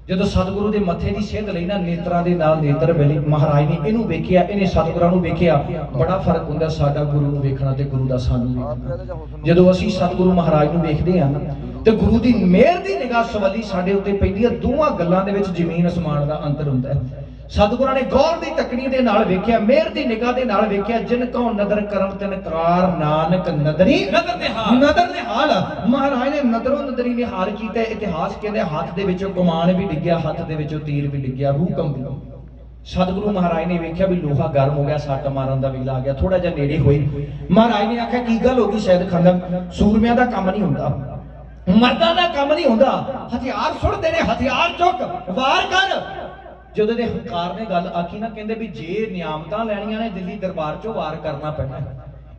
ਜਦੋਂ ਸਤਿਗੁਰੂ ਦੇ ਮੱਥੇ ਦੀ ਸੇਧ ਲਈ ਨਾ ਨੇਤਰਾਂ ਦੇ ਨਾਲ ਨੇਤਰ ਮਿਲੇ, ਮਹਾਰਾਜ ਨੇ ਇਹਨੂੰ ਵੇਖਿਆ, ਇਹਨੇ ਸਤਿਗੁਰਾਂ ਨੂੰ ਵੇਖਿਆ। ਬੜਾ ਫ਼ਰਕ ਹੁੰਦਾ ਸਾਡਾ ਗੁਰੂ ਨੂੰ ਵੇਖਣਾ ਤੇ ਗੁਰੂ ਦਾ ਸਾਨੂੰ ਵੇਖਣਾ। ਜਦੋਂ ਅਸੀਂ ਸਤਿਗੁਰੂ ਮਹਾਰਾਜ ਨੂੰ ਵੇਖਦੇ ਹਾਂ ਨਾ ਤੇ ਗੁਰੂ ਦੀ ਮਿਹਰ ਦੀ ਨਿਗਾਹ ਸਵੱਲੀ ਸਾਡੇ ਉੱਤੇ ਪੈਂਦੀ ਹੈ, ਦੋਵਾਂ ਗੱਲਾਂ ਦੇ ਵਿੱਚ ਜ਼ਮੀਨ ਅਸਮਾਨ ਦਾ ਅੰਤਰ ਹੁੰਦਾ ਹੈ। ਸਤਿਗੁਰਾਂ ਨੇ ਗੌਰ ਦੀ ਤਕਣੀ ਦੇ ਨਾਲ ਵੇਖਿਆ ਮਿਹਰ ਦੀ ਨਿਗਾਹ ਦੇ ਨਾਲ ਵੇਖਿਆ ਜਿਨ ਕਉ ਨਦਰ ਕਰਮ ਤਿਨ ਕਰਾਰ ਨਾਨਕ ਨਦਰੀ। ਨਦਰ ਨਿਹਾਲ। ਨਦਰ ਨਿਹਾਲ ਮਹਾਰਾਜ ਨੇ ਨਦਰੋਂ ਨਦਰੀ ਨਿਹਾਲ ਕੀਤਾ ਇਤਿਹਾਸ ਕਹਿੰਦੇ ਹੱਥ ਦੇ ਵਿੱਚੋਂ ਕਮਾਨ ਵੀ ਡਿੱਗਿਆ ਹੱਥ ਦੇ ਵਿੱਚੋਂ ਤੀਰ ਵੀ ਡਿੱਗਿਆ ਰੂਹ ਕੰਬੀ ਸਤਿਗੁਰੂ ਮਹਾਰਾਜ ਨੇ ਵੇਖਿਆ ਵੀ ਲੋਹਾ ਗਰਮ ਹੋ ਗਿਆ ਸੱਟ ਮਾਰਨ ਦਾ ਵੇਲਾ ਆ ਗਿਆ ਥੋੜਾ ਜਿਹਾ ਨੇੜੇ ਹੋਏ। ਮਹਾਰਾਜ ਨੇ ਆਖਿਆ ਕੀ ਗੱਲ ਹੋ ਗਈ ਸ਼ਾਇਦ ਖਾਂਦਾ ਸੂਰਮਿਆਂ ਦਾ ਕੰਮ ਨਹੀਂ ਹੁੰਦਾ। ਮਰਦਾਂ ਦਾ ਕੰਮ ਨਹੀਂ ਹੁੰਦਾ। ਹਥਿਆਰ ਸੁੱਟਦੇ ਨੇ ਹਥਿਆਰ ਚੁੱਕ ਵਾਰ ਕਰ। ਜਦੋਂ ਦੇ ਹੰਕਾਰ ਨੇ ਗੱਲ ਆਖੀ ਨਾ, ਕਹਿੰਦੇ ਵੀ ਜੇ ਨਿਆਮਤਾਂ ਲੈਣੀਆਂ ਨੇ ਦਿੱਲੀ ਦਰਬਾਰ ਚੋਂ ਵਾਰ ਕਰਨਾ ਪੈਣਾ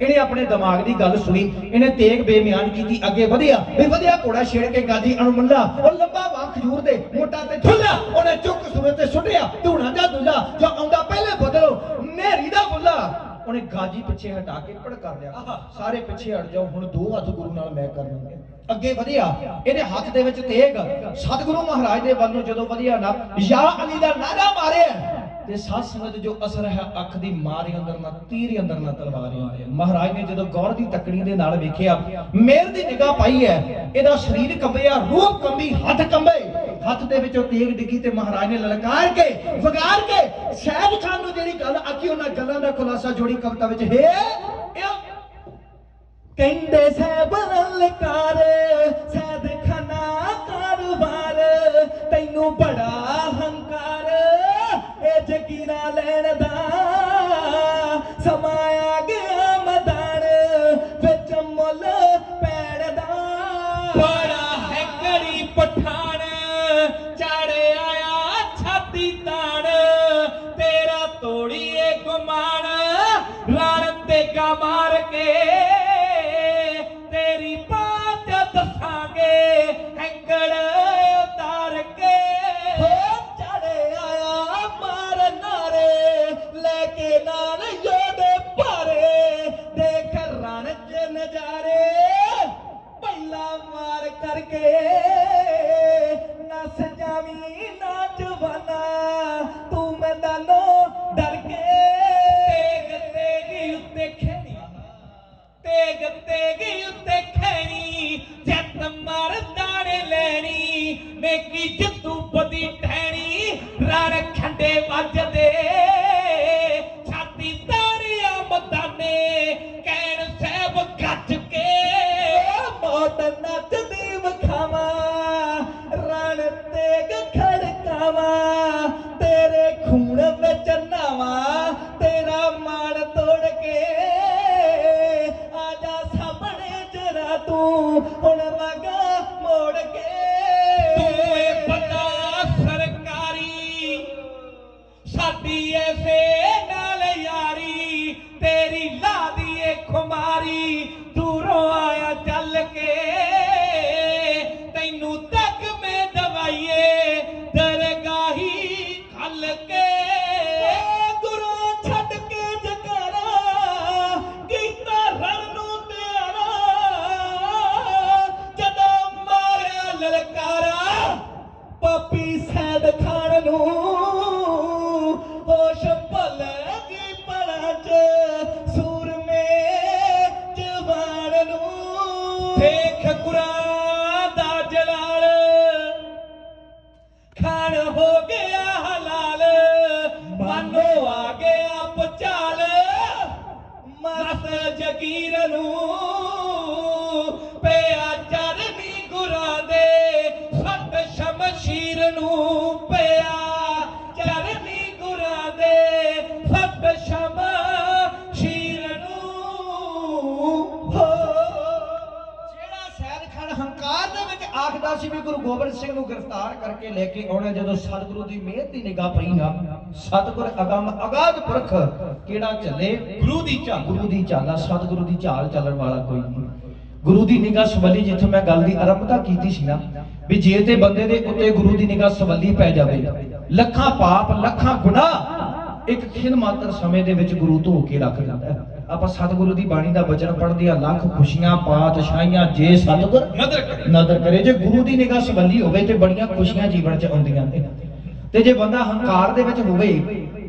ਇਹਨੇ ਆਪਣੇ ਦਿਮਾਗ ਦੀ ਗੱਲ ਸੁਣੀ, ਇਹਨੇ ਤੇਗ ਬੇਮਿਆਨ ਕੀਤੀ, ਅੱਗੇ ਵਧਿਆ, ਵੀ ਵਧਿਆ ਘੋੜਾ ਛੇੜ ਕੇ ਗਾਦੀ ਅਣਮੁੱਲਾ, ਉਹ ਲੰਬਾ ਵਾਂ ਖਜੂਰ ਦੇ ਮੋਟਾ ਤੇ ਠੁੱਲਾ ਉਹਨੇ ਚੁੱਕ ਸੂਏ ਤੇ ਸੁੱਟਿਆ, ਧੂਣਾ ਦਾ ਦੁੱਲਾ, ਜੋ ਆਉਂਦਾ ਪਹਿਲੇ ਬਦਲੋ ਨੇਰੀ ਦਾ ਬੁੱਲਾ। ਉਹਨੇ ਗਾਜੀ ਪਿੱਛੇ ਹਟਾ ਕੇ ਪੜ ਕਰ ਲਿਆ। ਸਾਰੇ ਪਿੱਛੇ ਹਟ ਜਾਓ, ਹੁਣ ਦੋ ਹੱਥ ਗੁਰੂ ਨਾਲ ਮੈਂ ਕਰਨਗੇ ਅੱਗੇ ਵਧਿਆ, ਇਹਦੇ ਹੱਥ ਦੇ ਵਿੱਚ ਤੇਗ, ਸਤਿਗੁਰੂ ਮਹਾਰਾਜ ਦੇ ਵੱਲੋਂ ਜਦੋਂ ਵਧਿਆ ਨਾ, ਯਾ ਅਲੀ ਦਾ ਨਾਰਾ ਮਾਰਿਆ। ਤੇ ਸਾਧ ਸੰਗਤ ਜੋ ਅਸਰ ਹੈ, ਅੱਖ ਦੀ ਮਾਰੇ ਅੰਦਰ ਨਾ, ਤੀਰ ਅੰਦਰ ਨਾ, ਤਲਵਾਰ ਅੰਦਰ ਮਹਾਰਾਜ ਨੇ ਜਦੋਂ ਗੌਰ ਦੀ ਤਕੜੀ ਦੇ ਨਾਲ ਵੇਖਿਆ ਮੇਰ ਦੀ ਨਿਗਾਹ ਪਾਈ ਹੈ, ਇਹਦਾ ਸਰੀਰ ਕੰਬਿਆ, ਰੂਹ ਕੰਬੀ, ਹੱਥ ਕੰਬੇ। ਹੱਥ ਦੇ ਵਿੱਚੋਂ ਤੇਗ ਡਿੱਗੀ ਤੇ ਮਹਾਰਾਜ ਨੇ ਲਲਕਾਰ ਕੇ ਵਗਾਰ ਕੇ ਸਹਿਜ ਖਾਨ ਨੂੰ ਜਿਹੜੀ ਗੱਲ ਆਖੀ, ਉਹਨਾਂ ਗੱਲਾਂ ਦਾ ਖੁਲਾਸਾ ਜੋੜੀ ਕਵਿਤਾ ਵਿੱਚ, ਹੈ ਕਹਿੰਦੇ ਸਹਿਬ ਲਲਕਾਰ। ਮਾਰ ਸਤਿਗੁਰ ਅਗੰਮ ਅਗਾਧ ਪੁਰਖ ਕਿਹੜਾ ਚੱਲੇ ਗੁਰੂ ਦੀ ਚਾਲ ਗੁਰੂ ਦੀ ਚਾਲ ਸਤਿਗੁਰੂ ਦੀ ਚਾਲ ਚੱਲਣ ਵਾਲਾ ਕੋਈ ਨਹੀਂ। ਗੁਰੂ ਦੀ ਨਿਗਾਹ ਸਵੱਲੀ ਜਿੱਥੇ ਮੈਂ ਗੱਲ ਦੀ ਆਰੰਭਤਾ ਕੀਤੀ ਸੀ ਨਾ ਵੀ ਜੇ ਤੇ ਬੰਦੇ ਦੇ ਉੱਤੇ ਗੁਰੂ ਦੀ ਨਿਗਾਹ ਸਵੱਲੀ ਪੈ ਜਾਵੇ ਲੱਖਾਂ ਪਾਪ ਲੱਖਾਂ ਗੁਨਾਹ ਇੱਕ ਖਿਨ ਮਾਤਰ ਸਮੇਂ ਦੇ ਵਿੱਚ ਗੁਰੂ ਧੋ ਕੇ ਰੱਖ ਹੈ। ਆਪਾਂ ਸਤਿਗੁਰੂ ਦੀ ਬਾਣੀ ਦਾ ਬਚਨ ਪੜ੍ਹਦੇ ਆ ਲੱਖ ਖੁਸ਼ੀਆਂ ਪਾਤਸ਼ਾਹੀਆਂ ਜੇ ਸਤਿਗੁਰ ਨਦਰ ਕਰੇ। ਜੇ ਗੁਰੂ ਦੀ ਨਿਗਾਹ ਸਬੰਧੀ ਹੋਵੇ ਤੇ ਬੜੀਆਂ ਖੁਸ਼ੀਆਂ ਜੀਵਨ 'ਚ ਆਉਂਦੀਆਂ ਨੇ। ਤੇ ਜੇ ਬੰਦਾ ਹੰਕਾਰ ਦੇ ਵਿੱਚ ਹੋਵੇ,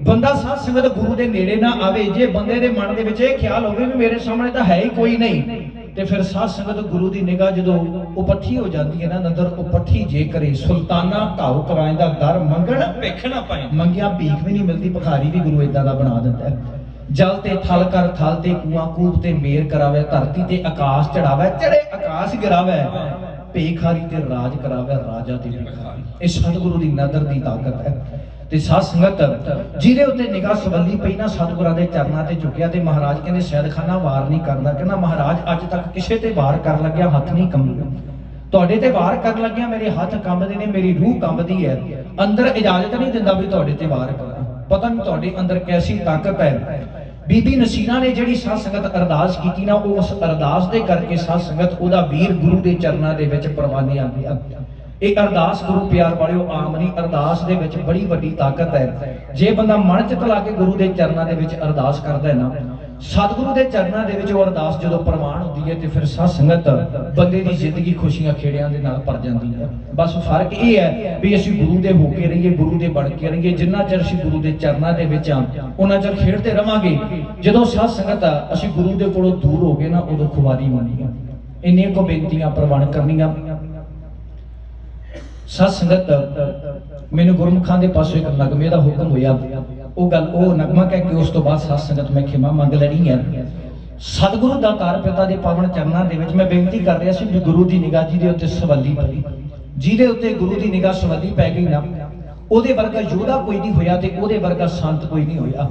ਬੰਦਾ ਸਾਧ ਸੰਗਤ ਗੁਰੂ ਦੇ ਨੇੜੇ ਨਾ ਆਵੇ, ਜੇ ਬੰਦੇ ਦੇ ਮਨ ਦੇ ਵਿੱਚ ਇਹ ਖਿਆਲ ਹੋਵੇ ਵੀ ਮੇਰੇ ਸਾਹਮਣੇ ਤਾਂ ਹੈ ਹੀ ਕੋਈ ਨਹੀਂ, ਤੇ ਫਿਰ ਸਾਧ ਸੰਗਤ ਗੁਰੂ ਦੀ ਨਿਗਾਹ ਜਦੋਂ ਉਪੱਠੀ ਹੋ ਜਾਂਦੀ ਹੈ ਨਾ ਨਦਰ ਉਪੱਠੀ ਜੇ ਕਰੇ, ਸੁਲਤਾਨਾ ਘਾਉ ਕਰਾਏ ਦਾ ਦਰ ਮੰਗਣ ਵੇਖਣਾ ਪਾਏ। ਮੰਗਿਆ ਭੀਖ ਵੀ ਨਹੀਂ ਮਿਲਦੀ, ਭਖਾਰੀ ਵੀ ਗੁਰੂ ਇਦਾਂ ਦਾ ਬਣਾ ਦਿੰਦਾ ਹੈ। ਜਲ ਤੇ ਥਲ ਕਰ ਥਲ ਤੇ ਕੂਆਂ ਕੂਪ ਤੇ ਮੇਰ ਕਰਾਵੇ, ਧਰਤੀ ਤੇ ਆਕਾਸ਼ ਚੜਾਵੇ, ਚੜੇ ਆਕਾਸ਼ ਗਿਰਾਵੇ। ਭੇਖਾਰੀ ਤੇ ਰਾਜ ਕਰਾਵੇ, ਰਾਜਾ ਤੇ ਭਿਖਾਰੀ। ਇਹ ਸਤਿਗੁਰੂ ਦੀ ਨਦਰ ਦੀ ਤਾਕਤ ਹੈ। ਤੇ ਸਾਧ ਸੰਗਤ, ਜਿਹਦੇ ਉੱਤੇ ਨਿਗਾਹ ਸਵੱਲੀ ਪਈ ਨਾ ਸਤਿਗੁਰਾਂ ਦੇ ਚਰਨਾਂ ਤੇ ਝੁਕਿਆ ਤੇ ਮਹਾਰਾਜ ਕਹਿੰਦੇ, ਸੈਦਖਾਨਾ ਵਾਰ ਨਹੀਂ ਕਰਦਾ ਕਹਿੰਦਾ, ਮਹਾਰਾਜ, ਅੱਜ ਤੱਕ ਕਿਸੇ ਤੇ ਵਾਰ ਕਰਨ ਲੱਗਿਆ, ਹੱਥ ਨਹੀਂ ਕੰਬਿਆ। ਤੁਹਾਡੇ ਤੇ ਵਾਰ ਕਰਨ ਲੱਗਿਆ, ਮੇਰੇ ਹੱਥ ਕੰਬਦੇ ਨੇ, ਮੇਰੀ ਰੂਹ ਕੰਬਦੀ ਹੈ। ਅੰਦਰ ਇਜਾਜ਼ਤ ਨਹੀਂ ਦਿੰਦਾ ਵੀ ਤੁਹਾਡੇ ਤੇ ਵਾਰ ਕਰਾਂ। ਪਤਾ ਨਹੀਂ ਤੁਹਾਡੇ ਅੰਦਰ ਕੈਸੀ ਤਾਕਤ ਹੈ। ਬੀਬੀ ਨਸੀਨਾ ਨੇ ਜਿਹੜੀ ਸਾਧ ਸੰਗਤ ਅਰਦਾਸ ਕੀਤੀ ਨਾ, ਉਹ ਉਸ ਅਰਦਾਸ ਦੇ ਕਰਕੇ ਸਾਧ ਸੰਗਤ ਉਹਦਾ ਵੀਰ ਗੁਰੂ ਦੇ ਚਰਨਾਂ ਦੇ ਵਿੱਚ ਪ੍ਰਵਾਨੀ ਆ। ਇਹ ਅਰਦਾਸ ਗੁਰੂ ਪਿਆਰ ਵਾਲਿਓ, ਆਮ ਨਹੀਂ, ਅਰਦਾਸ ਦੇ ਵਿੱਚ ਬੜੀ ਵੱਡੀ ਤਾਕਤ ਹੈ। ਜੇ ਬੰਦਾ ਮਨ ਚ ਲਾ ਕੇ ਗੁਰੂ ਦੇ ਚਰਨਾਂ ਦੇ ਵਿੱਚ ਅਰਦਾਸ ਕਰਦਾ ਹੈ ਨਾ ਸਤਿਗੁਰੂ ਦੇ ਚਰਨਾਂ ਦੇ ਵਿੱਚ ਉਹ ਅਰਦਾਸ ਜਦੋਂ ਪ੍ਰਵਾਨ ਹੁੰਦੀ ਹੈ ਤੇ ਫਿਰ ਸਾਧ ਸੰਗਤ ਬੰਦੇ ਦੀ ਜ਼ਿੰਦਗੀ ਖੁਸ਼ੀਆਂ ਖੇੜਿਆਂ ਦੇ ਨਾਲ ਭਰ ਜਾਂਦੀ ਹੈ। ਬਸ ਫ਼ਰਕ ਇਹ ਹੈ ਵੀ ਅਸੀਂ ਗੁਰੂ ਦੇ ਹੋ ਕੇ ਰਹੀਏ, ਗੁਰੂ ਦੇ ਬਣ ਕੇ ਰਹੀਏ, ਜਿੰਨਾ ਚਿਰ ਅਸੀਂ ਗੁਰੂ ਦੇ ਚਰਨਾਂ ਦੇ ਵਿੱਚ ਆ ਉਹਨਾਂ ਚਿਰ ਖੇਡਦੇ ਰਵਾਂਗੇ। ਜਦੋਂ ਸਾਧ ਸੰਗਤ ਅਸੀਂ ਗੁਰੂ ਦੇ ਕੋਲੋਂ ਦੂਰ ਹੋ ਗਏ ਨਾ, ਉਦੋਂ ਖੁਵਾਰੀ ਹੋਣੀ ਆ ਇੰਨੀਆਂ ਕੋ ਬੇਨਤੀਆਂ ਪ੍ਰਵਾਨ ਕਰਨੀਆਂ। ਸਾਧ ਸੰਗਤ, ਮੈਨੂੰ ਗੁਰਮੁਖਾਂ ਦੇ ਪਾਸੋਂ ਇੱਕ ਨਗਮੇ ਦਾ ਹੁਕਮ ਹੋਇਆ। ਉਹ ਗੱਲ, ਉਹ ਨਗਮਾ ਕਹਿ ਕੇ ਉਸ ਤੋਂ ਬਾਅਦ ਸਾਧ ਸੰਗਤ ਮੈਂ ਖਿਮਾ ਮੰਗ ਲੈਣੀ ਹੈ ਸਤਿਗੁਰੂ ਦਾ ਤਾਰ ਪਿਤਾ ਦੇ ਪਾਵਨ ਚਰਨਾਂ ਦੇ ਵਿੱਚ ਮੈਂ ਬੇਨਤੀ ਕਰ ਰਿਹਾ ਸੀ ਵੀ ਗੁਰੂ ਦੀ ਨਿਗਾਹ ਜਿਹਦੇ ਉੱਤੇ ਸਵਾਲੀ ਪਈ। ਜਿਹਦੇ ਉੱਤੇ ਗੁਰੂ ਦੀ ਨਿਗਾਹ ਸਵਾਲੀ ਪੈ ਗਈ ਨਾ, ਉਹਦੇ ਵਰਗਾ ਯੋਧਾ ਕੋਈ ਨਹੀਂ ਹੋਇਆ ਤੇ ਉਹਦੇ ਵਰਗਾ ਸੰਤ ਕੋਈ ਨਹੀਂ ਹੋਇਆ।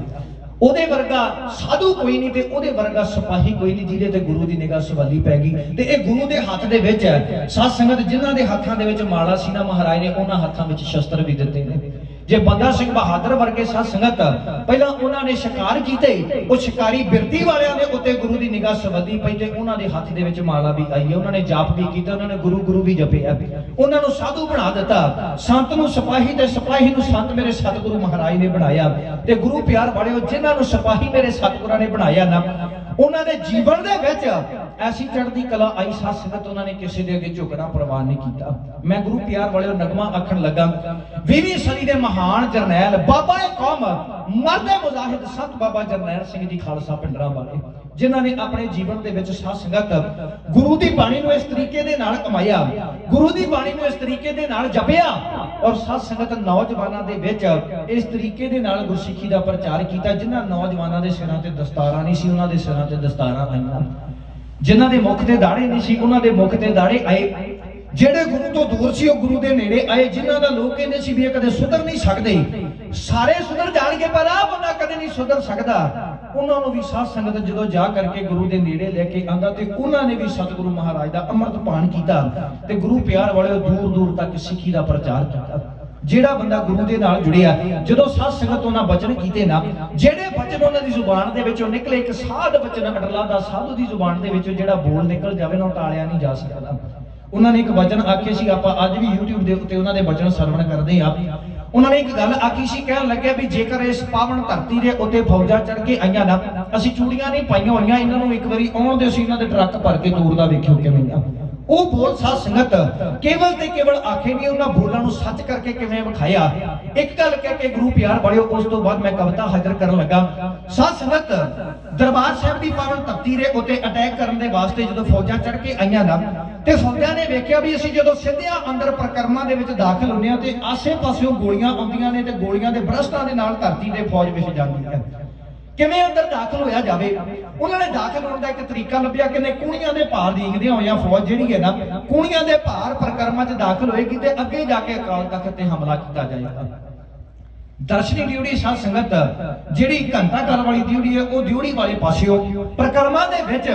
ਉਹਦੇ ਵਰਗਾ ਸਾਧੂ ਕੋਈ ਨਹੀਂ ਤੇ ਉਹਦੇ ਵਰਗਾ ਸਿਪਾਹੀ ਕੋਈ ਨਹੀਂ ਜਿਹਦੇ ਤੇ ਗੁਰੂ ਦੀ ਨਿਗਾਹ ਸਵਾਲੀ ਪੈ ਗਈ। ਤੇ ਇਹ ਗੁਰੂ ਦੇ ਹੱਥ ਦੇ ਵਿੱਚ ਹੈ। ਸਾਧ ਸੰਗਤ ਜਿਨ੍ਹਾਂ ਦੇ ਹੱਥਾਂ ਦੇ ਵਿੱਚ ਮਾਲਾ ਸੀ ਨਾ ਮਹਾਰਾਜ ਨੇ, ਉਹਨਾਂ ਹੱਥਾਂ ਵਿੱਚ ਸ਼ਸਤਰ ਵੀ ਦਿੱਤੇ ਨੇ। ਜੇ ਬੰਦਾ ਸਿੰਘ ਬਹਾਦਰ ਵਰਗੇ ਸਾਧ ਸੰਗਤ, ਪਹਿਲਾਂ ਉਹਨਾਂ ਨੇ ਸ਼ਿਕਾਰ ਕੀਤੇ, ਉਹ ਸ਼ਿਕਾਰੀ ਬਿਰਤੀ ਵਾਲਿਆਂ ਦੇ ਉੱਤੇ ਗੁਰੂ ਦੀ ਨਿਗਾਹ ਸਵੱਦੀ ਪਈ ਤੇ ਉਹਨਾਂ ਦੇ ਹੱਥ ਦੇ ਵਿੱਚ ਮਾਲਾ ਵੀ ਆਈ ਹੈ। ਉਹਨਾਂ ਨੇ ਜਾਪ ਵੀ ਕੀਤਾ, ਉਹਨਾਂ ਨੇ ਗੁਰੂ ਗੁਰੂ ਵੀ ਜਪਿਆ ਉਹਨਾਂ ਨੂੰ ਸਾਧੂ ਬਣਾ ਦਿੱਤਾ। ਸੰਤ ਨੂੰ ਸਿਪਾਹੀ ਤੇ ਸਿਪਾਹੀ ਨੂੰ ਸੰਤ ਮੇਰੇ ਸਤਿਗੁਰੂ ਮਹਾਰਾਜ ਨੇ ਬਣਾਇਆ। ਤੇ ਗੁਰੂ ਪਿਆਰ ਵਾਲਿਓ, ਜਿਨ੍ਹਾਂ ਨੂੰ ਸਿਪਾਹੀ ਮੇਰੇ ਸਤਿਗੁਰਾਂ ਨੇ ਬਣਾਇਆ ਨਾ, ਉਹਨਾਂ ਦੇ ਜੀਵਨ ਦੇ ਵਿੱਚ ਐਸੀ ਚੜ੍ਹਦੀ ਕਲਾ ਆਈ ਸਾਧ ਸੰਗਤ ਉਹਨਾਂ ਨੇ ਕਿਸੇ ਦੇ ਅੱਗੇ ਝੁਕਣਾ ਪ੍ਰਵਾਨ ਨਹੀਂ ਕੀਤਾ। ਮੈਂ ਗੁਰੂ ਪਿਆਰ ਵਾਲਿਓ ਨਗਮਾ ਆਖਣ ਲੱਗਾ 20ਵੀਂ ਸਦੀ ਦੇ ਮਹਾਨ ਜਰਨੈਲ ਬਾਬਾ ਏ ਕੌਮ, ਮਰਦੇ ਮੁਜਾਹਿਦ ਸੰਤ ਬਾਬਾ ਜਰਨੈਲ ਸਿੰਘ ਜੀ ਖਾਲਸਾ ਪਿੰਡਰਾਂ ਵਾਲੇ, ਜਿਨ੍ਹਾਂ ਨੇ ਆਪਣੇ ਜੀਵਨ ਦੇ ਵਿੱਚ ਸਾਧ ਸੰਗਤ ਗੁਰੂ ਦੀ ਬਾਣੀ ਨੂੰ ਇਸ ਤਰੀਕੇ ਦੇ ਨਾਲ ਕਮਾਇਆ, ਗੁਰੂ ਦੀ ਬਾਣੀ ਨੂੰ ਇਸ ਤਰੀਕੇ ਦੇ ਨਾਲ ਜਪਿਆ ਔਰ ਸਾਧ ਸੰਗਤ ਨੌਜਵਾਨਾਂ ਦੇ ਵਿੱਚ ਇਸ ਤਰੀਕੇ ਦੇ ਨਾਲ ਗੁਰਸਿੱਖੀ ਦਾ ਪ੍ਰਚਾਰ ਕੀਤਾ, ਜਿਨ੍ਹਾਂ ਨੌਜਵਾਨਾਂ ਦੇ ਸਿਰਾਂ ਤੇ ਦਸਤਾਰਾਂ ਨਹੀਂ ਸੀ, ਉਹਨਾਂ ਦੇ ਸਿਰਾਂ ਤੇ ਦਸਤਾਰਾਂ ਆਈਆਂ। ਜਿਨ੍ਹਾਂ ਦੇ ਮੁਖ ਤੇ ਦਾੜੇ ਨਹੀਂ ਸੀ, ਉਹਨਾਂ ਦੇ ਮੁਖ ਤੇ ਦਾੜੇ ਆਏ। ਜਿਹੜੇ ਗੁਰੂ ਤੋਂ ਦੂਰ ਸੀ, ਉਹ ਗੁਰੂ ਦੇ ਨੇੜੇ ਆਏ, ਜਿਨ੍ਹਾਂ ਦਾ ਲੋਕ ਕਹਿੰਦੇ ਸੀ ਵੀ ਇਹ ਕਦੇ ਸੁਧਰ ਨਹੀਂ ਸਕਦੇ। ਸਾਰੇ ਸੁਧਰ ਜਾਣਗੇ, ਪਰ ਆਹ ਬੰਦਾ ਕਦੇ ਨਹੀਂ ਸੁਧਰ ਸਕਦਾ। ਉਹਨਾਂ ਨੂੰ ਵੀ ਸਾਧ ਸੰਗਤ ਜਦੋਂ ਜਾ ਕਰਕੇ ਗੁਰੂ ਦੇ ਨੇੜੇ ਲੈ ਕੇ ਆਂਦਾ ਤੇ ਉਹਨਾਂ ਨੇ ਵੀ ਸਤਿਗੁਰੂ ਮਹਾਰਾਜ ਦਾ ਅੰਮ੍ਰਿਤ ਪਾਨ ਕੀਤਾ। ਤੇ ਗੁਰੂ ਪਿਆਰ ਵਾਲੇ ਦੂਰ ਦੂਰ ਤੱਕ ਸਿੱਖੀ ਦਾ ਪ੍ਰਚਾਰ ਕੀਤਾ। ਜਿਹੜਾ ਬੰਦਾ ਗੁਰੂ ਦੇ ਨਾਲ ਜੁੜਿਆ, ਜਦੋਂ ਸਾਧ ਸੰਗਤ ਉਹਨਾਂ ਬਚਨ ਕੀਤੇ ਨਾ, ਜਿਹੜੇ ਬਚਨ ਉਹਨਾਂ ਦੀ ਜ਼ੁਬਾਨ ਦੇ ਵਿੱਚੋਂ ਨਿਕਲੇ, ਇੱਕ ਸਾਧ ਬਚਨ ਅਡਲਾ ਦਾ ਸਾਧੂ ਦੀ ਜ਼ੁਬਾਨ ਦੇ ਵਿੱਚੋਂ ਜਿਹੜਾ ਬੋਲ ਨਿਕਲ ਜਾਵੇ ਨਾ ਟਾਲਿਆ ਨਹੀਂ ਜਾ ਸਕਦਾ। ਉਹਨਾਂ ਨੇ ਇੱਕ ਵਚਨ ਆਖਿਆ ਸੀ, ਆਪਾਂ ਅੱਜ ਵੀ YouTube ਦੇ ਉੱਤੇ ਉਹਨਾਂ ਦੇ ਵਚਨ ਸਰਵਣ ਕਰਦੇ ਆ ਉਹਨਾਂ ਨੇ ਇੱਕ ਗੱਲ ਆਖੀ ਸੀ, ਕਹਿਣ ਲੱਗਿਆ ਵੀ ਜੇਕਰ ਇਸ ਪਾਵਨ ਧਰਤੀ ਦੇ ਉੱਤੇ ਫੌਜਾਂ ਚੜ ਕੇ ਆਈਆਂ ਨਾ, ਅਸੀਂ ਚੂੜੀਆਂ ਨਹੀਂ ਪਾਈਆਂ ਹੋਈਆਂ, ਇਹਨਾਂ ਨੂੰ ਇੱਕ ਵਾਰੀ ਆਉਣ ਦੇ ਅਸੀਂ ਇਹਨਾਂ ਦੇ ਟਰੱਕ ਭਰ ਕੇ ਦੂਰ ਦਾ ਵੇਖਿਓ ਕਿਵੇਂ ਆ। ਉਹ ਬੋਲ ਸਾਧ ਸੰਗਤ, ਕੇਵਲ ਤੇ ਕੇਵਲ ਆਖੇ ਉਹਨਾਂ ਬੋਲਾਂ ਨੂੰ ਸੱਚ ਕਰਕੇ ਕਿਵੇਂ ਵਿਖਾਇਆ? ਇੱਕ ਗੱਲ ਕਹਿ ਕੇ ਗੁਰੂ ਪਿਆਰ ਵਾਲਿਓ, ਉਸ ਤੋਂ ਬਾਅਦ ਮੈਂ ਕਵਿਤਾ ਹਾਜ਼ਰ ਕਰਨ ਲੱਗਾ। ਸਾਧ ਸੰਗਤ, ਦਰਬਾਰ ਸਾਹਿਬ ਦੀ ਪਾਵਨ ਧਰਤੀ ਦੇ ਉੱਤੇ ਅਟੈਕ ਕਰਨ ਦੇ ਵਾਸਤੇ ਜਦੋਂ ਫੌਜਾਂ ਚੜ ਕੇ ਆਈਆਂ ਨਾ, ਤੇ ਫੌਜਾਂ ਨੇ ਵੇਖਿਆ ਵੀ ਅਸੀਂ ਜਦੋਂ ਸਿੱਧਿਆਂ ਅੰਦਰ ਪ੍ਰਕਰਮਾਂ ਦੇ ਵਿੱਚ ਦਾਖਲ ਹੁੰਦੇ ਆ ਤੇ ਆਸੇ-ਪਾਸਿਓਂ ਗੋਲੀਆਂ ਆਉਂਦੀਆਂ ਨੇ ਤੇ ਗੋਲੀਆਂ ਦੇ ਬਰਸਤਾਂ ਦੇ ਨਾਲ ਧਰਤੀ ਦੇ ਫੌਜ ਵਿੱਚ ਜਾਂਦੀ ਹੈ। ਕਿਵੇਂ ਅੰਦਰ ਦਾਖਲ ਹੋਇਆ ਜਾਵੇ? ਉਹਨਾਂ ਨੇ ਦਾਖਲ ਹੋਣ ਦਾ ਇੱਕ ਤਰੀਕਾ ਲੱਭਿਆ ਕਿ ਨੇ ਕੂਣੀਆਂ ਦੇ ਭਾਰ ਡੀਂਗਦੀਆਂ ਹੋਈਆਂ ਫੌਜ ਜਿਹੜੀ ਹੈ ਨਾ ਕੂਣੀਆਂ ਦੇ ਭਾਰ ਪ੍ਰਕਰਮਾਂ 'ਚ ਦਾਖਲ ਹੋਏਗੀ ਤੇ ਅੱਗੇ ਜਾ ਕੇ ਅਕਾਲ ਤਖਤ ਤੇ ਹਮਲਾ ਕੀਤਾ ਜਾਏਗਾ। ਦਰਸ਼ਨੀ ਡਿਊਟੀ ਸਾਧ ਸੰਗਤ, ਜਿਹੜੀ ਘੰਟਾ ਘਰ ਵਾਲੀ ਡਿਊਟੀ ਹੈ, ਉਹ ਡਿਊਟੀ ਵਾਲੇ ਪਾਸਿਓ ਪ੍ਰਕਰਮਾਂ ਦੇ ਵਿੱਚ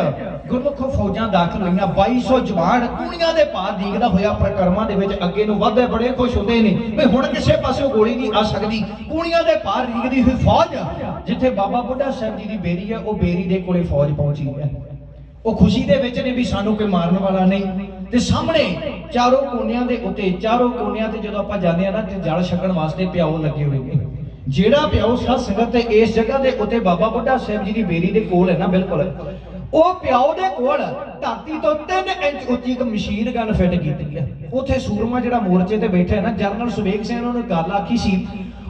ਗੁਰਮੁਖੋ ਫੌਜਾਂ ਦਾਖਲ ਹੋਈਆਂ। 2200 ਜਵਾਨ ਕੂਣੀਆਂ ਦੇ ਪਾਰ ਡੀਗਦਾ ਹੋਇਆ ਪ੍ਰਕਰਮਾਂ ਦੇ ਵਿੱਚ ਅੱਗੇ ਨੂੰ ਵਧਦੇ ਬੜੇ ਖੁਸ਼ ਹੁੰਦੇ ਨੇ ਵੀ ਹੁਣ ਕਿਸੇ ਪਾਸਿਓ ਗੋਲੀ ਨਹੀਂ ਆ ਸਕਦੀ। ਕੂਣੀਆਂ ਦੇ ਪਾਰ ਦੀਗਦੀ ਹੋਈ ਫੌਜ, ਜਿੱਥੇ ਬਾਬਾ ਬੁੱਢਾ ਸਾਹਿਬ ਜੀ ਦੀ ਬੇਰੀ ਹੈ, ਉਹ ਬੇਰੀ ਦੇ ਕੋਲੇ ਫੌਜ ਪਹੁੰਚੀ ਹੈ। ਉਹ ਖੁਸ਼ੀ ਦੇ ਵਿੱਚ ਨੇ ਵੀ ਸਾਨੂੰ ਕੋਈ ਮਾਰਨ ਵਾਲਾ ਨਹੀਂ। ਤੇ ਸਾਹਮਣੇ ਚਾਰੋਂ ਕੋਨਿਆਂ ਦੇ ਉੱਤੇ, ਚਾਰੋਂ ਕੋਨਿਆਂ ਤੇ ਜਦੋਂ ਆਪਾਂ ਜਾਂਦੇ ਆ ਨਾ, ਤੇ ਜਲ ਛਕਣ ਵਾਸਤੇ ਪਿਆਉ ਲੱਗੇ ਹੋਏ ਨੇ। ਜਿਹੜਾ ਪਿਆਉ ਸਾਧ ਸੰਗਤ ਤੇ ਇਸ ਜਗ੍ਹਾ ਦੇ ਉੱਤੇ ਬਾਬਾ ਬੁੱਢਾ ਸਾਹਿਬ ਜੀ ਦੀ ਬੇਰੀ ਦੇ ਕੋਲ ਹੈ ਨਾ, ਬਿਲਕੁਲ। ਉਹ ਪਿਆਉ ਦੇ ਕੋਲ ਧਰਤੀ ਤੋਂ 3 ਇੰਚ ਉੱਚੀ ਇੱਕ ਮਸ਼ੀਨ ਗਨ ਫਿੱਟ ਕੀਤੀ ਹੈ। ਉੱਥੇ ਸੂਰਮਾ ਜਿਹੜਾ ਮੋਰਚੇ ਤੇ ਬੈਠਾ ਹੈ ਨਾ, ਜਰਨਲ ਸੁਵੇਗ ਸਿੰਘ ਨੇ ਉਹਨੂੰ ਗੱਲ ਆਖੀ ਸੀ।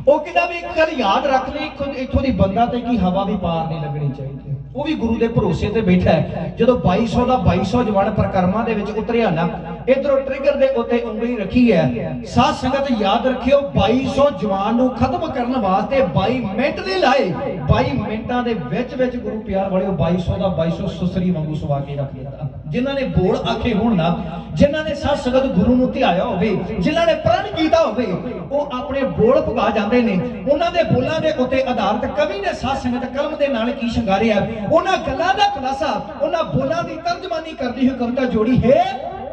ਉਹ ਕਹਿੰਦਾ ਵੀ ਇੱਕ ਗੱਲ ਯਾਦ ਰੱਖ ਲਈ ਇੱਥੋਂ ਦੀ ਬੰਦਾ ਤੇ ਕੀ ਹਵਾ ਵੀ ਪਾਰ ਨਹੀਂ ਲੱਗਣੀ ਚਾਹੀਦੀ। ਉਹ ਵੀ ਗੁਰੂ ਦੇ ਭਰੋਸੇ ਤੇ ਬੈਠਾ ਹੈ। ਜਦੋਂ 2200 ਦਾ 2200 ਜਵਾਨ ਪ੍ਰਕਰਮਾਂ ਦੇ ਵਿੱਚ ਉਤਰਿਆ ਨਾ ਇਧਰੋਂ ਟ੍ਰਿਗਰ ਦੇ ਉੱਤੇ ਉਂਗਲੀ ਰੱਖੀ ਹੈ। ਸਾਧ ਸੰਗਤ ਯਾਦ ਰੱਖਿਓ 2200 ਜਵਾਨ ਨੂੰ ਖਤਮ ਕਰਨ ਵਾਸਤੇ 22 ਮਿੰਟ ਦੇ ਲਾਏ। 22 ਮਿੰਟਾਂ ਦੇ ਵਿੱਚ ਵਿੱਚ ਗੁਰੂ ਪਿਆਰ ਵਾਲਿਓ 2200 ਦਾ 2200 ਸੁਸਰੀ ਵਾਂਗੂ ਸਵਾ ਕੇ ਰੱਖ ਦਿੱਤਾ। ਜਿਨ੍ਹਾਂ ਨੇ ਬੋਲ ਆਖੇ ਹੋਣ ਨਾ, ਜਿਨ੍ਹਾਂ ਨੇ ਸਾਧ ਸੰਗਤ ਗੁਰੂ ਨੂੰ ਧਿਆਇਆ ਹੋਵੇ, ਜਿਨ੍ਹਾਂ ਨੇ ਪ੍ਰਣ ਕੀਤਾ ਹੋਵੇ, ਉਹ ਆਪਣੇ ਬੋਲ ਪੁਗਾ ਜਾਂਦੇ ਨੇ। ਉਹਨਾਂ ਦੇ ਬੋਲਾਂ ਦੇ ਉੱਤੇ ਆਧਾਰਿਤ ਕਵੀ ਨੇ ਸਾਧ ਸੰਗਤ ਕਲਮ ਦੇ ਨਾਲ ਕੀ ਸ਼ਿੰਗਾਰਿਆ? ਉਹਨਾਂ ਗੱਲਾਂ ਦਾ ਖੁਲਾਸਾ, ਉਹਨਾਂ ਬੋਲਾਂ ਦੀ ਤਰਜਮਾਨੀ ਕਰਦੀ ਹੋਈ ਕਵਿਤਾ ਜੋੜੀ, ਹੈ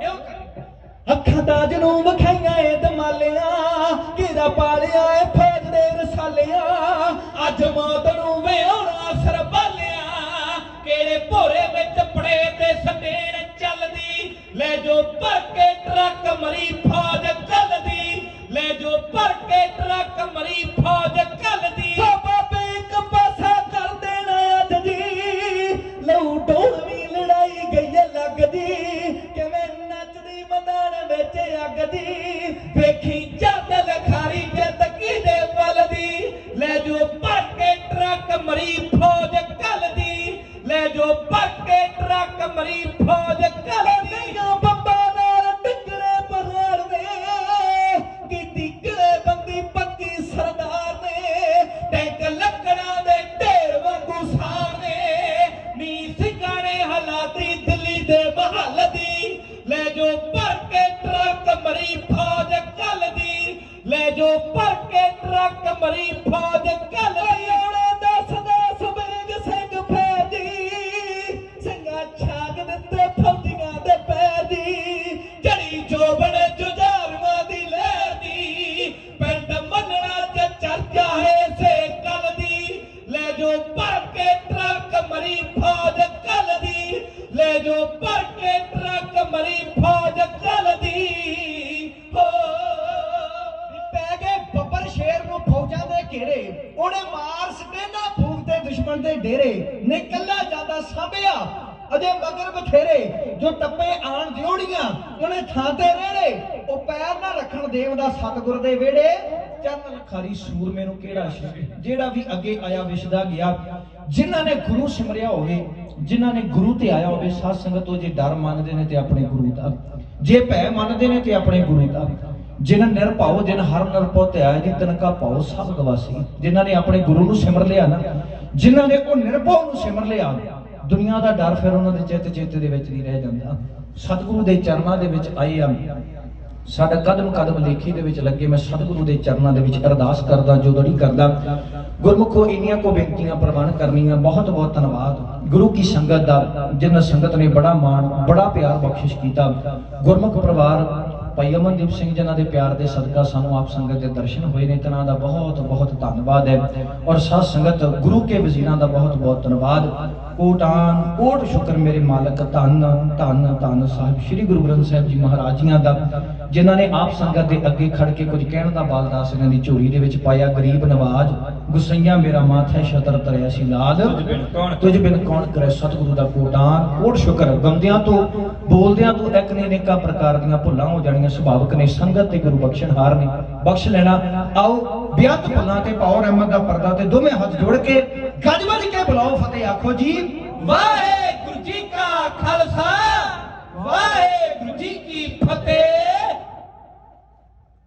ਇਉਂ ਅੱਖਾਂ ਤਾਜ ਨੂੰ ਵਿਖਾਈਆਂ ਏ ਦਮਾਲਿਆਂ, ਘੇਰਾ ਪਾਲਿਆ ਏ ਫੌਜ ਦੇ ਰਸਾਲਿਆਂ। ਅੱਜ ਮੌਤ ਨੂੰ ਵਿਆਉਣਾ ਸਰਬਾਲਿਆਂ, ਕਿਹੜੇ ਭੋਰੇ ਵਿੱਚ ਪੜੇ ਤੇ ਸੰਦੇਰ ਚੱਲਦੀ। ਲੈ ਜੋ ਭਰ ਕੇ ਟਰੱਕ ਮਰੀ ਫੌਜ ਚੱਲਦੀ। ਲੈ ਜੋ ਭਰ ਕੇ ਟਰੱਕ ਮਰੀ ਫੌਜ ਚੱਲਦੀ। ਸੂਰਮੇ ਜਿਹੜਾ ਵੀ ਅੱਗੇ ਆਇਆ ਵਿਸ਼ਦਾ ਗਿਆ, ਜਿਨ੍ਹਾਂ ਨੇ ਗੁਰੂ ਸਿਮਰਿਆ ਹੋਵੇ, ਜਿਨ੍ਹਾਂ ਨੇ ਗੁਰੂ ਤੇ ਆਇਆ ਹੋਵੇ, ਸਾਧ ਸੰਗਤ ਉਹ ਜੇ ਡਰ ਮੰਨਦੇ ਨੇ ਤੇ ਆਪਣੇ ਗੁਰੂ ਦਾ। ਜੇ ਭੈ ਮੰਨਦੇ ਨੇ ਤੇ ਆਪਣੇ ਗੁਰੂ ਦਾ। ਜਿਨ ਨਿਰਭਉ ਜਿਨ ਹਰ ਨਿਰਭਉ ਧਿਆਇ ਜੀ ਤਿਨਕਾ ਪਾਉ ਸਭ ਗਵਾਸੀ। ਜਿਨ੍ਹਾਂ ਨੇ ਆਪਣੇ ਗੁਰੂ ਨੂੰ ਸਿਮਰ ਲਿਆ ਨਾ, ਜਿਨ੍ਹਾਂ ਨੇ ਉਹ ਨਿਰਭਉ ਨੂੰ ਸਿਮਰ ਲਿਆ, ਦੁਨੀਆ ਦਾ ਡਰ ਫਿਰ ਉਹਨਾਂ ਦੇ ਚਿੱਤ ਚੇਤੇ ਦੇ ਵਿੱਚ ਨਹੀਂ ਰਹਿ ਜਾਂਦਾ। ਸਤਿਗੁਰੂ ਦੇ ਚਰਨਾਂ ਦੇ ਵਿੱਚ ਆਏ ਆ। ਸਾਡਾ ਕਦਮ ਕਦਮ ਲੇਖੀ ਦੇ ਵਿੱਚ ਲੱਗੇ, ਮੈਂ ਸਤਿਗੁਰੂ ਦੇ ਚਰਨਾਂ ਦੇ ਵਿੱਚ ਅਰਦਾਸ ਕਰਦਾ ਜੋਦੜੀ ਕਰਦਾ। ਗੁਰਮੁਖੋ, ਇੰਨੀਆਂ ਕੋ ਬੇਨਤੀਆਂ ਪ੍ਰਵਾਨ ਕਰਨੀਆਂ, ਬਹੁਤ ਬਹੁਤ ਧੰਨਵਾਦ। ਗੁਰੂ ਕੀ ਸੰਗਤ ਦਾ, ਜਿਨ੍ਹਾਂ ਸੰਗਤ ਨੇ ਬੜਾ ਮਾਣ, ਬੜਾ ਪਿਆਰ ਬਖਸ਼ਿਸ਼ ਕੀਤਾ। ਗੁਰਮੁਖ ਪਰਿਵਾਰ ਭਾਈ ਅਮਨਦੀਪ ਸਿੰਘ ਜਨਾਂ ਦੇ ਪਿਆਰ ਦੇ ਸਦਕਾ ਸਾਨੂੰ ਆਪ ਸੰਗਤ ਦੇ ਦਰਸ਼ਨ ਹੋਏ ਨੇ ਤਨਾਂ ਦਾ ਬਹੁਤ ਬਹੁਤ ਧੰਨਵਾਦ ਹੈ। ਔਰ ਸਾਧ ਸੰਗਤ ਗੁਰੂ ਕੇ ਵਜ਼ੀਰਾਂ ਦਾ ਬਹੁਤ ਬਹੁਤ ਧੰਨਵਾਦ। ਕੋਟਾਨ ਕੋਟ ਸ਼ੁਕਰ ਮੇਰੇ ਮਾਲਕ ਧੰਨ ਧੰਨ ਧੰਨ ਸਾਹਿਬ। ਸ੍ਰੀ ਗੁਰੂ ਗ੍ਰੰਥ ਸਾਹਿਬ ਜੀ ਮਹਾਰਾਜ ਜੀਆਂ ਦਾ ਜਿਨ੍ਹਾਂ ਨੇ ਆਪ ਸੰਗਤ ਦੇ ਅੱਗੇ ਖੜ ਕੇ ਕੁਝ ਕਹਿਣ ਦਾ ਬਾਲਦਾਸ ਇਹਨਾਂ ਦੀ ਝੋਲੀ ਦੇ ਵਿੱਚ ਪਾਇਆ ਗਰੀਬ ਨਵਾਜ ਗੁਸਈਆ ਮੇਰਾ ਮਾਥਾ ਛਤਰ ਤਰਿਆ ਸੀ ਲਾਲ। ਤੁਝ ਬਿਨ ਕੌਣ ਕਰੇ ਸਤਿਗੁਰੂ ਦਾ ਕੋਟਾਨ ਕੋਟ ਸ਼ੁਕਰ ਗੰਦਿਆਂ ਤੋਂ ਬੋਲਦਿਆਂ ਤੋਂ ਇੱਕ ਨੇ ਅਨੇਕਾਂ ਪ੍ਰਕਾਰ ਦੀਆਂ ਭੁੱਲਾਂ ਹੋ ਜਾਣੀਆਂ। ਸੁਭਾਵਕ ਨੇ, ਸੰਗਤ ਤੇ ਗੁਰੂ ਬਖਸ਼ਣਹਾਰ ਨੇ। ਬਖਸ਼ ਲੈਣਾ। ਆਓ ਬਿਆਤ ਭੁੱਲਾਂ ਤੇ ਪਾਓ ਰਹਿਮਤ ਦਾ ਪਰਦਾ ਤੇ ਦੋਵੇਂ ਹੱਥ ਜੋੜ ਕੇ ਗੱਜ ਵੱਜ ਕੇ ਬੁਲਾਓ, ਫਤਿਹ ਆਖੋ ਜੀ। ਵਾਹਿਗੁਰੂ ਜੀ ਕਾ ਖਾਲਸਾ। ਵਾਹਿਗੁਰੂ ਜੀ ਕੀ ਫਤਿਹ।